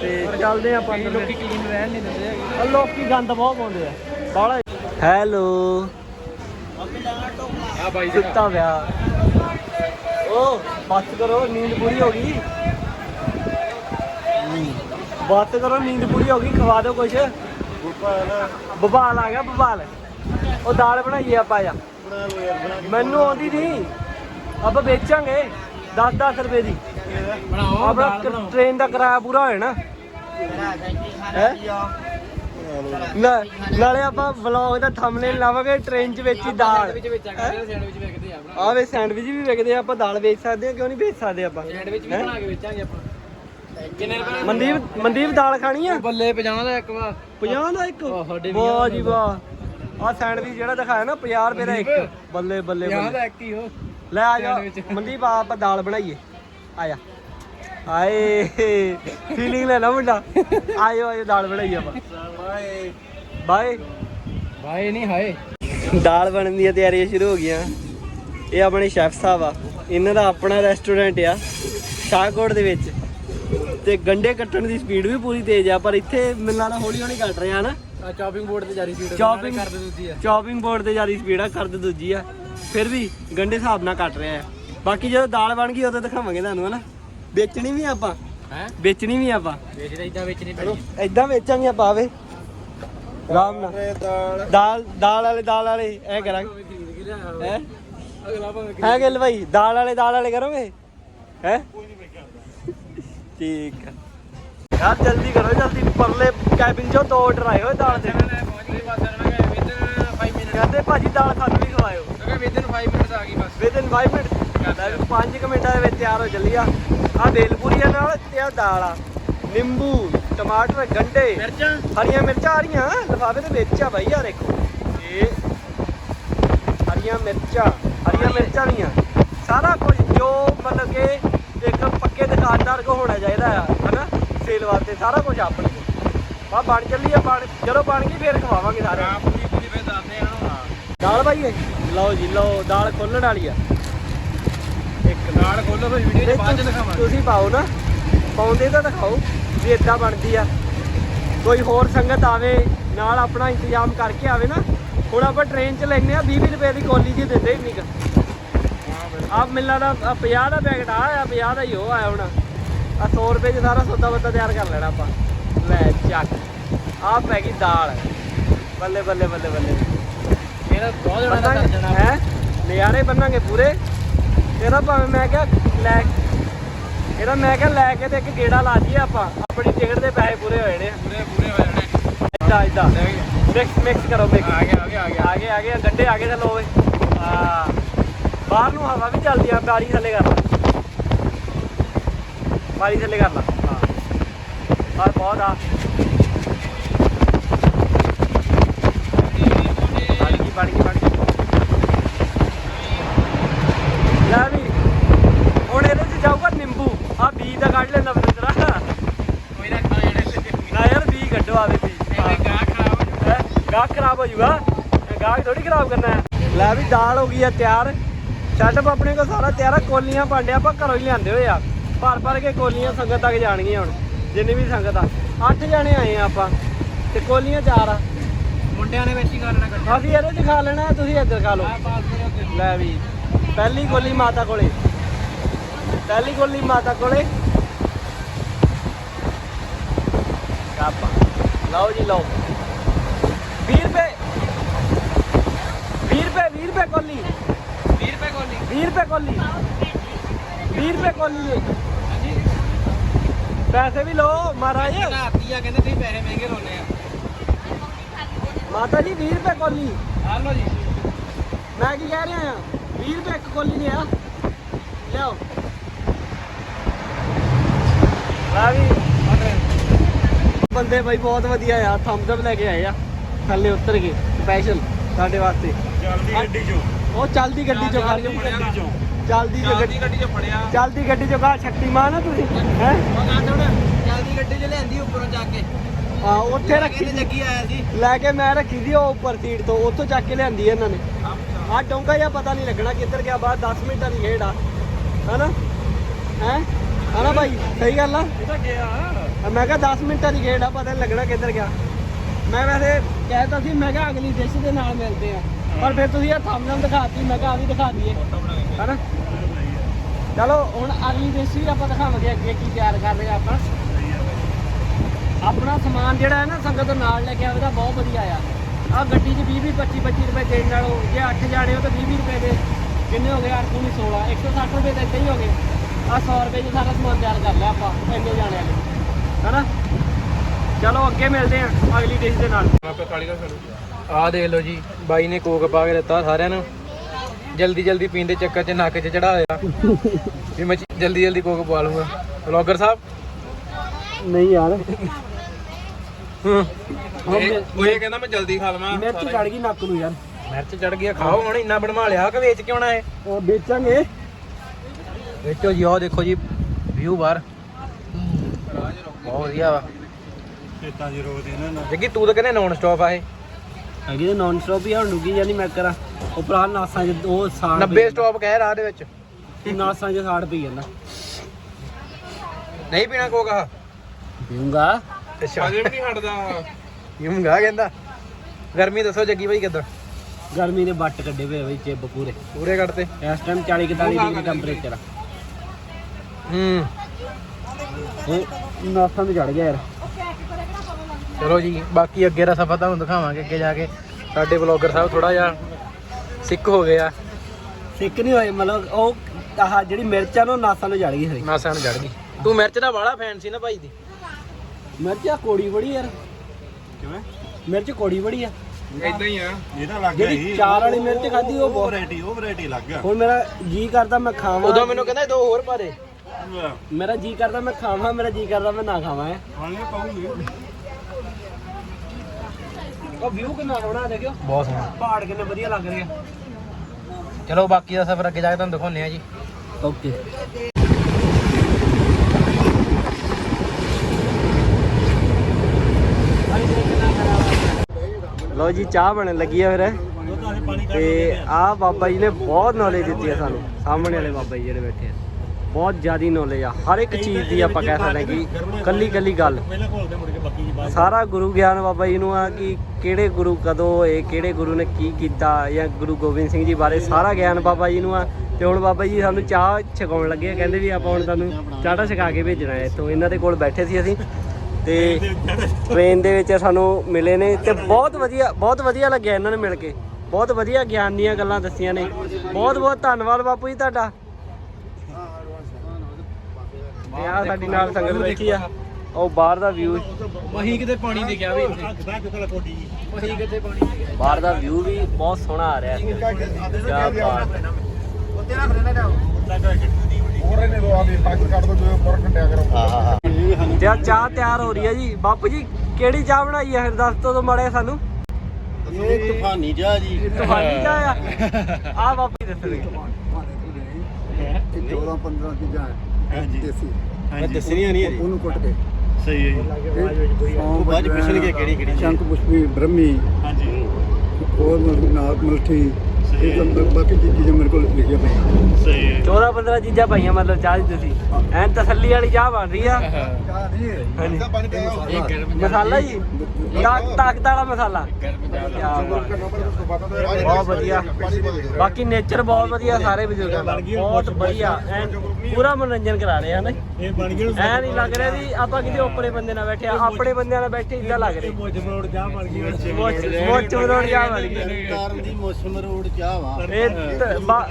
ਤੇ ਚੱਲਦੇ ਆ ਆਪਾਂ ਅੰਦਰ ਲੋਕੀ ਕਲੀਨ ਰਹਿਣ ਨਹੀਂ ਦਿੰਦੇ ਹੈਗੇ ਆ ਲੋਕੀ ਗੰਦ ਬਹੁਤ ਪਾਉਂਦੇ ਆ। ਬਾਹਲਾ ਹੈਲੋ। ਆ ਬਾਈ ਸੁੱਤਾ ਪਿਆ। ਓ ਬੱਸ ਕਰੋ ਨੀਂਦ ਪੂਰੀ ਹੋ ਗਈ। ਬੱਸ ਕਰੋ ਨੀਂਦ ਪੂਰੀ ਹੋ ਗਈ ਖਵਾ ਦਿਓ ਕੁਛ। ਬਬਾਲ ਆ ਗਿਆ ਬਬਾਲ। ਉਹ ਦਾਲ ਬਣਾਈਏ ਆਪਾਂ ਆ ਮੈਨੂੰ ਆਉਂਦੀ ਨਹੀਂ ਆਪਾਂ ਵੇਚਾਂਗੇ 10 10 ਰੁਪਏ ਦੀ। ਬਣਾਓ ਆਪਣਾ ਟ੍ਰੇਨ ਦਾ ਕਿਰਾਇਆ ਪੂਰਾ ਹੋ ਜਾਣਾ ਹੈ? ਨਾ- ਨਾਲੇ ਆਪਾਂ ਵਲੌਗ ਦਾ ਥੰਬਨੇਲ ਲਾਵਾਂਗੇ ਟ੍ਰੇਨ 'ਚ ਵੇਚੀ ਦਾਲ। ਆ ਆ ਵੇ ਸੈਂਡਵਿਚ ਵੀ ਵਿਕਦੇ ਆ ਆਪਾਂ ਦਾਲ ਵੇਚ ਸਕਦੇ ਆ ਕਿਉਂ ਨਹੀਂ ਵੇਚ ਸਕਦੇ ਆਪਾਂ? ਸੈਂਡਵਿਚ ਵੀ ਹੈਂ? ਬਣਾ ਕੇ ਵੇਚਾਂਗੇ ਆਪਾਂ। ਕਿੰਨੇ ਰੁਪਏ ਮਨਦੀਪ ਮਨਦੀਪ ਦਾਲ ਖਾਣੀ ਆ? ਬੱਲੇ 50 ਦਾ ਇੱਕ ਵਾ। 50 ਦਾ ਇੱਕ? ਵਾਹ ਆ ਜੀ ਵਾਹ। ਆਹ ਸੈਂਡਵਿਚ ਜਿਹੜਾ ਦਿਖਾਇਆ ਨਾ 50 ਰੁਪਏ ਦਾ ਇੱਕ। ਬੱਲੇ ਬੱਲੇ 50 ਬੱਲੇ। ਦਾ ਇੱਕ ਹੀ ਹੋ ਲੈ ਆ ਜਾ। ਮਨਦੀਪ ਆ ਆਪਾਂ ਦਾਲ ਬਣਾਈਏ। ਆ ਜਾ। ਆਏ ਫੀਲਿੰਗ ਲੈ ਨਾ ਮੁੰਡਾ। ਆਇਓ ਆਇਓ ਦਾਲ ਬਣਾਈਏ ਆਪਾਂ। ਬਾਏ। ਬਾਏ ਬਾਏ ਨਹੀਂ ਹਾਏ। ਦਾਲ ਬਣਨ ਦੀਆਂ ਤਿਆਰੀਆਂ ਸ਼ੁਰੂ ਹੋ ਗਈਆਂ। ਇਹ ਆਪਣੇ ਸ਼ੈਫ ਸਾਹਿਬ ਆ। ਇਹਨਾਂ ਦਾ ਆਪਣਾ ਰੈਸਟੋਰੈਂਟ ਆ ਸ਼ਾਹਕੋਟ ਦੇ ਵਿੱਚ। ਤੇ ਗੰਡੇ ਕੱਟਣ ਦੀ ਸਪੀਡ ਵੀ ਪੂਰੀ ਤੇਜ਼ ਆ ਪਰ ਇੱਥੇ ਮੈਨੂੰ ਲੱਗਦਾ ਹੌਲੀ ਹੌਲੀ ਕੱਟ ਰਿਹਾ ਨਾ। ਚੌਪਿੰਗ ਬੋਰਡ ਤੇ ਜਾਰੀ ਸੀਟ Chopping- ਕਰ ਦੇ ਦਿੱਤੀ ਆ। ਚੌਪਿੰਗ ਬੋਰਡ ਤੇ ਜ਼ਿਆਦਾ ਸਪੀਡ ਆ ਕਰਦ ਦੂਜੀ ਆ। ਫਿਰ ਵੀ ਗੰਡੇ ਹਿਸਾਬ ਨਾਲ ਕੱਟ ਰਿਹਾ ਬਾਕੀ ਜਦੋਂ ਦਾਲ ਬਣ ਗਈ ਉਦੋਂ ਦਿਖਾਵਾਂਗੇ ਤੁਹਾਨੂੰ ਹਨਾ? ਵੇਚਣੀ ਵੀ ਆਪਾਂ। ਹੈ? ਵੇਚਣੀ ਵੀ ਆਪਾਂ। ਵੇਚਦਾ ਇਦਾਂ ਵੇਚਣੀ ਪੈਣੀ ਐਦਾਂ ਵੇਚਾਂਗੇ ਆਪਾਂ ਆਵੇ। ਆਰਾਮ ਨਾਲ। ਦਾਲ। ਦਾਲ ਵਾਲੇ ਦਾਲ ਵਾਲੇ ਐ ਕਰਾਂਗੇ। ਹੈ? ਅਗਲਾ ਭਾਵੇਂ ਹੈ ਗਿੱਲ ਭਾਈ ਦਾਲ ਵਾਲੇ ਦਾਲ ਵਾਲੇ ਕਰੋਗੇ? ਹੈ? ਠੀਕ ਆ। ਯਾਰ ਜਲਦੀ ਕਰੋ ਜਲਦੀ। ਪਰਲੇ ਕੈਬਿਨ ਚੋਂ ਦੋ ਆਰਡਰ ਆਏ ਹੋਏ ਦਾਲ ਦੇ। ਪਹੁੰਚ ਗਈ ਬਸ ਮੈਂ ਕਿਹਾ ਵਿਦਨ 5 ਮਿੰਟ ਕਹਿੰਦੇ ਭਾਜੀ ਦਾਲ ਸਾਨੂੰ ਵੀ ਖਵਾਇਓ। ਕਿਹਾ ਵਿਦਨ 5 ਮਿੰਟ ਆ ਗਈ ਬਸ। ਵਿਦਨ 5 ਮਿੰਟ 5 ਮਿੰਟਾਂ ਦੇ ਵਿੱਚ ਤਿਆਰ ਹੋ ਚੱਲੀ ਆ। ਆ ਬੇਲਪੂਰੀ ਆ ਨਾਲ ਤੇ ਆ ਦਾਲ ਆ। ਨਿੰਬੂ ਟਮਾਟਰ ਗੰਡੇ ਮਿਰਚਾਂ? ਹਰੀਆਂ ਮਿਰਚਾਂ ਆ ਰਹੀਆਂ। ਲਿਫਾਫੇ ਦੇ ਵਿੱਚ ਆ ਬਾਈ ਆ ਦੇਖੋ। ਇਹ ਹਰੀਆਂ ਮਿਰਚਾਂ ਹਰੀਆਂ ਮਿਰਚਾਂ ਵੀ ਆ। ਸਾਰਾ ਕੁਝ ਜੋ ਮਤਲਬ ਕਿ ਇੱਕ ਪੱਕੇ ਦੁਕਾਨਦਾਰ ਕੋ ਹੋਣਾ ਚਾਹੀਦਾ ਆ ਹਨਾ? ਸੇਲ ਵਾਸਤੇ ਸਾਰਾ ਕੁਝ ਆਪਣੇ ਕੋਲ। ਬਾ ਬਣ ਚੱਲੀ ਆ ਬਣ ਜਦੋਂ ਬਣ ਗਈ ਫੇਰ ਖਵਾਵਾਂਗੇ ਸਾਰਿਆਂ ਨੂੰ ਪੂਰੀ ਪੂਰੀ ਫੇਰ ਦੱਸਦੇ ਆ ਦਾਲ ਭਾਈ? ਲਓ ਜੀ ਲਓ ਦਾਲ ਖੋਲਣ ਵਾਲੀ ਆ। ਇੱਕ ਨਾਲ ਖੋਲੋ ਫਿਰ ਵੀਡੀਓ ਚ ਬਾਅਦ ਚ ਤੁਸੀਂ- ਦਿਖਾਵਾਂਗੇ। ਤੁਸੀਂ ਪਾਓ ਨਾ। ਪਾਉਂਦੇ ਤਾਂ ਦਿਖਾਓ ਵੀ ਇਦਾਂ ਬਣਦੀ ਆ। ਕੋਈ ਹੋਰ ਸੰਗਤ ਆਵੇ ਨਾਲ ਆਪਣਾ ਇੰਤਜ਼ਾਮ ਕਰਕੇ ਆਵੇ ਨਾ। ਹੁਣ ਆਪਾਂ ਟ੍ਰੇਨ 'ਚ ਲੈਨੇ ਆ 20 ਰੁਪਏ ਦੀ ਕੋਲੀ ਜੀ ਦਿੰਦੇ ਇੰਨੀ ਕ। ਆਪ ਮਿਲਣਾ ਦਾ 50 ਦਾ ਪੈਕਟ ਆ ਆ 50 ਦਾ ਹੀ ਉਹ ਆਇਆ ਹੁਣ। ਆ 100 ਰੁਪਏ 'ਚ ਸਾਰਾ ਸੌਦਾ ਬੱਤਾ ਤਿਆਰ ਕਰ ਲੈਣਾ ਆਪਾਂ। ਲੈ ਚੱਕ। ਆ ਪੈ ਗਈ ਦਾਲ। ਬੱਲੇ ਬੱਲੇ ਬੱਲੇ ਬੱਲੇ। ਇਹਦਾ ਬਹੁਤ ਜਣਾ ਦਾ ਕਰ ਜਾਣਾ ਹੈ? ਨਿਆਰੇ ਬੰਨਾਂਗੇ ਪੂਰੇ। ਇਹਦਾ ਭਾਵੇਂ ਮੈਂ ਕਿਹਾ ਲੈ ਇਹਦਾ ਮੈਂ ਕਿਹਾ ਲੈ ਕੇ ਤੇ ਇੱਕ ਗੇੜਾ ਲਾ ਦਈਏ ਆਪਾਂ। ਆਪਣੀ ਟਿਕਟ ਦੇ ਪੈਸੇ ਪੂਰੇ ਹੋ ਜਾਣੇ ਆ ਪੂਰੇ ਪੂਰੇ ਹੋ ਜਾਣੇ ਇਦਾਂ ਇਦਾਂ। ਮਿਕਸ ਮਿਕਸ ਕਰੋ ਮਿਕਸ ਆ ਗਿਆ ਆ ਗਿਆ ਆ ਗਿਆ ਆ ਗਏ ਆ ਗਏ। ਗੰਡੇ ਆ ਗਏ ਚਲੋ ਓਏ। ਆ ਬਾਹਰ ਨੂੰ ਹਵਾ ਵੀ ਚੱਲਦੀ ਆ ਬਾਰੀ ਥੱਲੇ ਕਰ ਲਾ। ਬਾਰੀ ਥੱਲੇ ਕਰ ਲਾ। ਹਾਂ। ਬਾਹਰ ਬਹੁਤ ਆ। ਖਰਾਬ ਹੋ ਜਾਊਗਾ। ਗਾਹਕ ਥੋੜੀ ਖਰਾਬ ਕਰਨਾ ਹੈ। ਲੈ ਵੀ ਦਾਲ ਹੋ ਗਈ ਆ ਤਿਆਰ। ਸੈਟਅਪ ਆਪਣੇ ਕੋਲ ਸਾਰਾ ਤਿਆਰ ਆ ਕੋਲੀਆਂ ਪਾਂਡੇ ਆਪਾਂ ਘਰੋਂ ਹੀ ਲਿਆਂਦੇ ਹੋਏ ਆ। ਭਰ ਭਰ ਕੇ ਕੋਲੀਆਂ ਸੰਗਤ ਤੱਕ ਜਾਣਗੀਆਂ ਹੁਣ ਜਿੰਨੀ ਵੀ ਸੰਗਤ ਆ। ਅੱਠ ਜਣੇ ਆਏ ਆ ਆਪਾਂ ਤੇ ਕੋਲੀਆਂ ਚਾਰ ਆ। ਮੁੰਡਿਆਂ ਨੇ ਵਿੱਚ ਹੀ ਕਰ ਲੈਣਾ ਕੱਢ ਅਸੀਂ ਇਹਦੇ ਚ ਖਾ ਲੈਣਾ ਤੁਸੀਂ ਇੱਧਰ ਖਾ ਲਓ। ਲੈ ਵੀ ਪਹਿਲੀ ਗੋਲੀ ਮਾਤਾ ਕੋਲੇ। ਪਹਿਲੀ ਗੋਲੀ ਮਾਤਾ ਕੋਲੇ। ਕਾਪਾ ਲਓ ਜੀ ਲਓ। 20 ਰੁਪਏ। 20 ਰੁਪਏ 20 ਰੁਪਏ ਕੋਲੀ। 20 ਰੁਪਏ ਕੋਲੀ। 20 ਰੁਪਏ ਕੋਲੀ। 20 ਰੁਪਏ ਕੋਲੀ। ਪੈਸੇ ਵੀ ਲਓ ਮਹਾਰਾਜ। ਘਾਤੀ ਆ ਕਹਿੰਦੇ ਤੁਸੀਂ ਪੈਸੇ ਮਹਿੰਗੇ ਲਾਉਨੇ ਆ। ਮਾਤਾ ਜੀ 20 ਰੁਪਏ ਕੋਲੀ। ਆ ਲਓ ਜੀ। ਮੈਂ ਕੀ ਕਹਿ ਰਿਹਾ ਆ? 20 ਰੁਪਏ ਇੱਕ ਕੋਲੀ ਨੇ ਆ। ਲਿਆਓ। ਆ ਵੀ। ਬੰਦੇ ਬਾਈ ਬਹੁਤ ਵਧੀਆ ਆ ਥੰਬਸ ਅਪ ਲੈ ਕੇ ਆਏ ਆ। ਥੱਲੇ ਉਤਰ ਕੇ ਸਪੈਸ਼ਲ ਸਾਡੇ ਵਾਸਤੇ। ਚੱਲਦੀ ਗੱਡੀ ਚੋਂ। ਉਹ ਚੱਲਦੀ ਗੱਡੀ ਚੋਂ ਕਰ ਗੱਡੀ ਚੋਂ। ਚੱਲਦੀ ਜੋ ਗੱਡੀ ਗੱਡੀ 'ਚ ਫੜਿਆ। ਚੱਲਦੀ ਗੱਡੀ ਚੋਂ ਕਾ ਸ਼ਕਤੀਮਾਨ ਆ ਤੁਸੀਂ ਹੈ? ਜਲਦੀ ਗੱਡੀ 'ਚ ਲਿਆਂਦੀ ਉੱਪਰੋਂ ਜਾ ਕੇ। ਆ ਉੱਥੇ ਰੱਖੀ ਸੀ। ਜੱਗੀ ਆਇਆ ਸੀ। ਲੈ ਕੇ ਮੈਂ ਰੱਖੀ ਸੀ ਉਹ ਉੱਪਰ ਸੀਟ ਤੋਂ ਉੱਥੋਂ ਚੱਕ ਕੇ ਲਿਆਂਦੀ ਇਹਨਾਂ ਨੇ। ਆ ਡੋਂਗਾ ਜਾਂ ਪਤਾ ਨਹੀਂ ਲੱਗਣਾ ਕਿੱਧਰ ਗਿਆ ਬਾਅਦ 10 ਮਿੰਟਾਂ ਦੀ ਖੇਡ ਆ। ਹਨਾ? ਹੈ? ਹਨਾ ਭਾਈ? ਸਹੀ ਗੱਲ ਆ? ਆ ਮੈਂ ਕਿਹਾ 10 ਮਿੰਟਾਂ ਦੀ ਖੇਡ ਆ ਪਤਾ ਨਹੀਂ ਲੱਗਣਾ ਕਿੱਧਰ ਗਿਆ। ਮੈਂ ਵੈਸੇ ਕਹਿਤਾ ਸੀ ਮੈਂ ਕਿਹਾ ਅਗਲੀ ਡਿਸ਼ ਦੇ ਨਾਲ ਮਿਲਦੇ ਆ। ਪਰ ਫਿਰ ਤੁਸੀਂ ਇਹ ਥੰਬਨੇਲ ਦਿਖਾਤੀ ਮੈਂ ਕਿਹਾ ਆ ਵੀ ਦਿਖਾ ਦਈਏ ਹਨਾ? ਚਲੋ ਹੁਣ ਅਗਲੀ ਡਿਸ਼ ਵੀ ਆਪਾਂ ਦਿਖਾਵਾਂਗੇ ਅੱਗੇ ਕੀ ਤਿਆਰ ਕਰ ਰਹੇ ਆਪਾਂ। ਆਪਣਾ ਸਮਾਨ ਜਿਹੜਾ ਹੈ ਨਾ ਸੰਗਤ ਨਾਲ ਲੈ ਕੇ ਆਵੇ ਤਾਂ ਬਹੁਤ ਵਧੀਆ ਆ। ਆ ਗੱਡੀ 'ਚ 20 20 25 25 ਰੁਪਏ ਦੇਣ ਨਾਲੋਂ ਜੇ 8 ਜਾਣੇ ਹੋ ਤਾਂ 20 20 ਰੁਪਏ ਦੇ। ਕਿੰਨੇ ਹੋ ਗਏ? 8 ਨਹੀਂ 16 160 ਰੁਪਏ ਤਾਂ ਇੱਥੇ ਹੀ ਹੋ ਗਏ। ਆ 100 ਰੁਪਏ 'ਚ ਸਾਰਾ ਸਮਾਨ ਤਿਆਰ ਕਰ ਲਿਆ ਆਪਾਂ ਇੰਨੇ ਜਾਣਿਆਂ ਲਈ ਹਨਾ? ਚਲੋ ਅੱਗੇ ਮਿਲਦੇ ਆ ਅਗਲੀ ਡਿਸ਼ ਦੇ ਨਾਲ। ਆ ਦੇਖ ਲਓ ਜੀ ਬਾਈ ਨੇ ਕੋਕ ਪਾ ਕੇ ਦਿੱਤਾ ਸਾਰਿਆਂ ਨੂੰ। ਜਲਦੀ ਜਲਦੀ ਪੀਣ ਦੇ ਚੱਕਰ 'ਚ ਨੱਕ 'ਚ ਚੜਾ ਹੋਇਆ। ਵੀ ਮੈਂ ਜਲਦੀ ਜਲਦੀ ਕੋਕ ਪਵਾ ਲੂੰਗਾ ਵਲੌਗਰ ਸਾਹਿਬ? ਨਹੀਂ ਯਾਰ। ਹੂੰ। ਉਹ ਇਹ ਕਹਿੰਦਾ ਮੈਂ ਜਲਦੀ ਖਾ ਲਵਾਂ। ਮਿਰਚ ਚੜ ਗਈ ਨੱਕ ਨੂੰ ਯਾਰ। ਮਿਰਚ ਚੜ ਗਿਆ ਖਾਓ ਹੁਣ ਇੰਨਾ ਬਣਵਾ ਲਿਆ ਕਿ ਵੇਚ ਕੇ ਆਉਣਾ ਹੈ ਉਹ ਵੇਚਾਂਗੇ। ਵੇਚੋ ਜੀ ਆਹ ਦੇਖੋ ਜੀ ਵਿਊ ਬਾਹਰ। ਬਹੁਤ ਵਧੀਆ ਵਾ। ਖੇਤਾਂ 'ਚ ਰੋਕਦੇ ਇਹਨਾਂ ਨੂੰ ਜੱਗੀ ਤੂੰ ਤਾਂ ਕਹਿੰਦੇ ਨੌਨ ਸਟਾਪ ਆ ਇਹ। ਹੈਗੀ ਤੇ ਨਾਨ ਸਟਾਪ ਹੀ ਆ ਹੁਣ ਡੁੱਗੀ ਜਾਨੀ ਮੈਂ ਕਰਾਂ। ਉਹ ਭਰਾ ਨਾਸਾਂ 'ਚ ਉਹ ਸਾੜ 90 ਸਟਾਪ ਕਹਿ ਰਾਹ ਦੇ ਵਿੱਚ। ਨਾਸਾਂ 'ਚ ਸਾੜ ਪਈ ਜਾਂਦਾ। ਨਹੀਂ ਪੀਣਾ ਕੋਕ ਆ ਪੀਊਂਗਾ। ਅੱਛਾ ਅਜੇ ਵੀ ਨਹੀਂ ਹਟਦਾ। ਪੀਊਂਗਾ ਕਹਿੰਦਾ। ਗਰਮੀ ਦੱਸੋ ਜੱਗੀ ਭਾਈ ਕਿੱਦਾਂ? ਗਰਮੀ ਨੇ ਵੱਟ ਕੱਢੇ ਪਏ ਬਈ ਚਿੱਬ ਪੂਰੇ। ਪੂਰੇ ਕੱਢਤੇ। ਇਸ ਟਾਈਮ 40 41 ਡਿਗਰੀ ਟੈਂਪਰੇਚਰ ਆ। ਹੂੰ। ਉਹ ਨਾਸਾਂ ਤੇ ਚੜ ਗਿਆ ਯਾਰ। ਚਲੋ ਜੀ ਬਾਕੀ ਅੱਗੇ ਦਾ ਸਫਰ ਤੁਹਾਨੂੰ ਦਿਖਾਵਾਂਗੇ ਅੱਗੇ ਜਾ ਕੇ ਸਾਡੇ ਬਲੌਗਰ ਸਾਹਿਬ ਥੋੜਾ ਜਿਹਾ ਸਿੱਕ ਹੋ ਗਏ ਆ। ਸਿੱਕ ਨਹੀਂ ਹੋਏ ਮਤਲਬ ਉਹ ਆਹ ਜਿਹੜੀ ਮਿਰਚ ਨਾ ਨਾਸਾਂ ਨੂੰ ਚੜ ਗਈ ਹੋਈ ਨਾਸਾਂ ਨੂੰ ਚੜ ਗਈ। ਤੂੰ ਮਿਰਚ ਦਾ ਬਾਲਾ ਫੈਨ ਸੀ ਨਾ ਭਾਈ ਦੀ। ਮਿਰਚ ਆ ਕੋੜੀ ਬੜੀ ਯਾਰ। ਕਿਵੇਂ? ਮਿਰਚ ਕੋੜੀ ਬੜੀ ਆ। ਇਦਾਂ ਹੀ ਆ। ਇਹਦਾ ਲੱਗ ਜਿਹੜੀ ਚਾਰ ਵਾਲੀ ਮਿਰਚ ਖਾਧੀ ਉਹ ਬਹੁਤ ਵੈਰਾਈਟੀ ਉਹ ਵੈਰਾਈਟੀ ਲੱਗ ਗਿਆ ਹੁਣ ਮੇਰਾ ਜੀ ਕਰਦਾ ਮੈਂ ਖਾਵਾਂ। ਉਦੋਂ ਮੈਨੂੰ ਕਹਿੰਦਾ ਦੋ ਹੋਰ ਪਾ ਦੇ। ਮੇਰਾ ਜੀ ਕਰਦਾ ਮੈਂ ਖਾਵਾਂ ਮੇਰਾ ਜੀ ਕਰਦਾ ਮੈਂ ਨਾ ਖਾਵਾਂ। ਇਹ ਕਹੂਗੀ ਉਹ ਵਿਊ ਕਿੰਨਾ ਸੋਹਣਾ ਦੇਖਿਓ। ਬਹੁਤ ਸੋਹਣਾ। ਪਹਾੜ ਕਿੰਨੇ ਵਧੀਆ ਲੱਗ ਰਹੇ ਆ। ਚਲੋ ਬਾਕੀ ਦਾ ਸਫਰ ਅੱਗੇ ਜਾ ਕੇ ਤੁਹਾਨੂੰ ਦਿਖਾਉਂਦੇ ਆ ਜੀ। ਓਕੇ ਲਓ ਜੀ ਚਾਹ ਬਣਨ ਲੱਗੀ ਆ ਫਿਰ। ਤੇ ਆਹ ਬਾਬਾ ਜੀ ਨੇ ਬਹੁਤ ਨੌਲੇਜ ਦਿੱਤੀ ਆ ਸਾਨੂੰ। ਸਾਹਮਣੇ ਵਾਲੇ ਬਾਬਾ ਜੀ ਜਿਹੜੇ ਬੈਠੇ ਆ। ਬਹੁਤ ਜ਼ਿਆਦੀ ਨੌਲੇਜ ਆ। ਹਰ ਇੱਕ ਚੀਜ਼ ਦੀ ਆਪਾਂ ਕਹਿ ਸਕਦੇ ਕਿ ਕੱਲੀ ਕੱਲੀ ਗੱਲ। ਸਾਰਾ ਗੁਰੂ ਗਿਆਨ ਬਾਬਾ ਜੀ ਨੂੰ ਆ ਕਿ ਕਿਹੜੇ ਗੁਰੂ ਕਦੋਂ ਹੋਏ ਕਿਹੜੇ ਗੁਰੂ ਨੇ ਕੀ ਕੀਤਾ ਜਾਂ ਗੁਰੂ ਗੋਬਿੰਦ ਸਿੰਘ ਜੀ ਬਾਰੇ ਸਾਰਾ ਗਿਆਨ ਬਾਬਾ ਜੀ ਨੂੰ ਆ। ਤੇ ਹੁਣ ਬਾਬਾ ਜੀ ਸਾਨੂੰ ਚਾਹ ਛਕਾਉਣ ਲੱਗੇ ਆ। ਕਹਿੰਦੇ ਵੀ ਆਪਾਂ ਹੁਣ ਤੁਹਾਨੂੰ ਚਾਹਟਾ ਛਕਾ ਕੇ ਭੇਜਣਾ ਹੈ। ਇੱਥੋਂ ਇਹਨਾਂ ਦੇ ਕੋਲ ਬੈਠੇ ਸੀ ਅਸੀਂ। ਤੇ ਟ੍ਰੇਨ ਦੇ ਵਿੱਚ ਸਾਨੂੰ ਮਿਲੇ ਨੇ ਤੇ ਬਹੁਤ ਵਧੀਆ ਬਹੁਤ ਵਧੀਆ ਲੱਗਿਆ ਇਹਨਾਂ ਨੂੰ ਮਿਲ ਕੇ। ਬਹੁਤ ਵਧੀਆ ਗਿਆਨ ਦੀਆਂ ਗੱਲਾਂ ਦੱਸੀਆਂ ਨੇ। ਬਹੁਤ ਬਹੁਤ ਧੰਨਵਾਦ ਬਾਪੂ ਜੀ ਤੁਹਾਡਾ। ਤੇ ਆ ਸਾਡੀ ਨਾਲ ਸੰਗਤ ਬੈਠੀ ਆ। ਉਹ ਬਾਹਰ ਦਾ ਵਿਊ ਮਹੀ ਕਿਤੇ ਪਾਣੀ ਦਿਖਿਆ ਵੀ ਇੱਥੇ। ਕਿਦਾਂ ਕਿਦਾਂ ਕੋਟੀ ਜੀ। ਮਹੀ ਕਿਤੇ ਪਾਣੀ ਦਿਖਿਆ। ਬਾਹਰ ਦਾ ਵਿਊ ਵੀ ਬਹੁਤ ਸੋਹਣਾ ਆ ਰਿਹਾ ਹੈ ਕਿਆ ਬਾਤ ਹੈ। ਤੇ ਆਹ ਚਾਹ ਤਿਆਰ ਹੋ ਰਹੀ ਹੈ ਜੀ। ਬਾਪੂ ਜੀ ਕਿਹੜੀ ਚਾਹ ਬਣਾਈ ਹੈ? ਫਿਰ ਦੱਸ ਤੋਂ ਮਾੜੇ ਸਾਨੂੰ। ਇਹ ਤੂਫਾਨੀ ਜਾ। ਜੀ ਤੁਹਾਡੀ ਚਾਹ ਆ। ਆ ਬਾਪੂ ਜੀ ਦੱਸਣਗੇ 14 15 ਚੀਜ਼ਾਂ ਹੈ। ਹਾਂਜੀ। ਦੇਸੀ। ਮੈਂ ਦੱਸਣੀ ਨਹੀਂ ਹੈ ਜੀ ਉਹਨੂੰ ਕੁੱਟ ਕੇ ਸਹੀ ਹੈ ਜੀ। ਉਹ ਬਾਅਦ ਚ ਪੁੱਛਣਗੇ ਕਿਹੜੀ ਕਿਹੜੀ ਸ਼ੰਕ ਪੁਸ਼ਪੀ ਬ੍ਰਹਮੀ। ਹਾਂਜੀ। ਹੋਰ ਨਾਗ ਮਲਠੀ। ਇਹ ਤਾਂ ਬ- ਬਾਕੀ ਚੀ- ਚੀਜ਼ਾਂ ਮੇਰੇ ਕੋਲ ਲਿਖੀਆਂ ਪਈਆਂ। ਸਹੀ ਹੈ। 14 15 ਚੀਜ਼ਾਂ ਪਾਈਆਂ ਮਤਲਬ ਚਾਹ 'ਚ ਤੁਸੀਂ। ਐਨ ਤਸੱਲੀ ਵਾਲੀ ਚਾਹ ਬਣ ਰਹੀ ਆ। ਹਾਂਜੀ ਮਸਾਲਾ ਜੀ। ਤਾਕ ਤਾਕਤ ਵਾਲਾ ਮਸਾਲਾ। ਕਿਆ ਬਾਤ ਹੈ। ਬਹੁਤ ਵਧੀਆ। ਬਾਕੀ ਨੇਚਰ ਬਹੁਤ ਵਧੀਆ ਸਾਰੇ ਬਜ਼ੁਰਗਾਂ ਦਾ। ਬਹੁਤ ਵਧੀਆ। ਐਨ ਪੂਰਾ ਮਨੋਰੰਜਨ ਕਰਾ ਰਹੇ ਹਨ ਇਹ ਬਣ ਗਿਆ ਐ ਨਹੀਂ ਲੱਗ ਰਿਹਾ ਵੀ ਆਪਾਂ ਕਿਤੇ ਓਪਰੇ ਬੰਦੇ ਨਾਲ ਬੈਠੇ ਆ ਆਪਣੇ ਬੰਦਿਆਂ ਨਾਲ ਬੈਠੇ ਇਦਾਂ ਲੱਗ ਰਿਹਾ। ਮੁੱਛ ਮਰੋੜ ਚਾਹ ਬਣ ਗਈ ਮੁੱਛ ਮਰੋੜ ਚਾਹ ਬਣ ਗਈ। ਕਾਰਨ ਦੀ ਚਾਹ ਵਾ।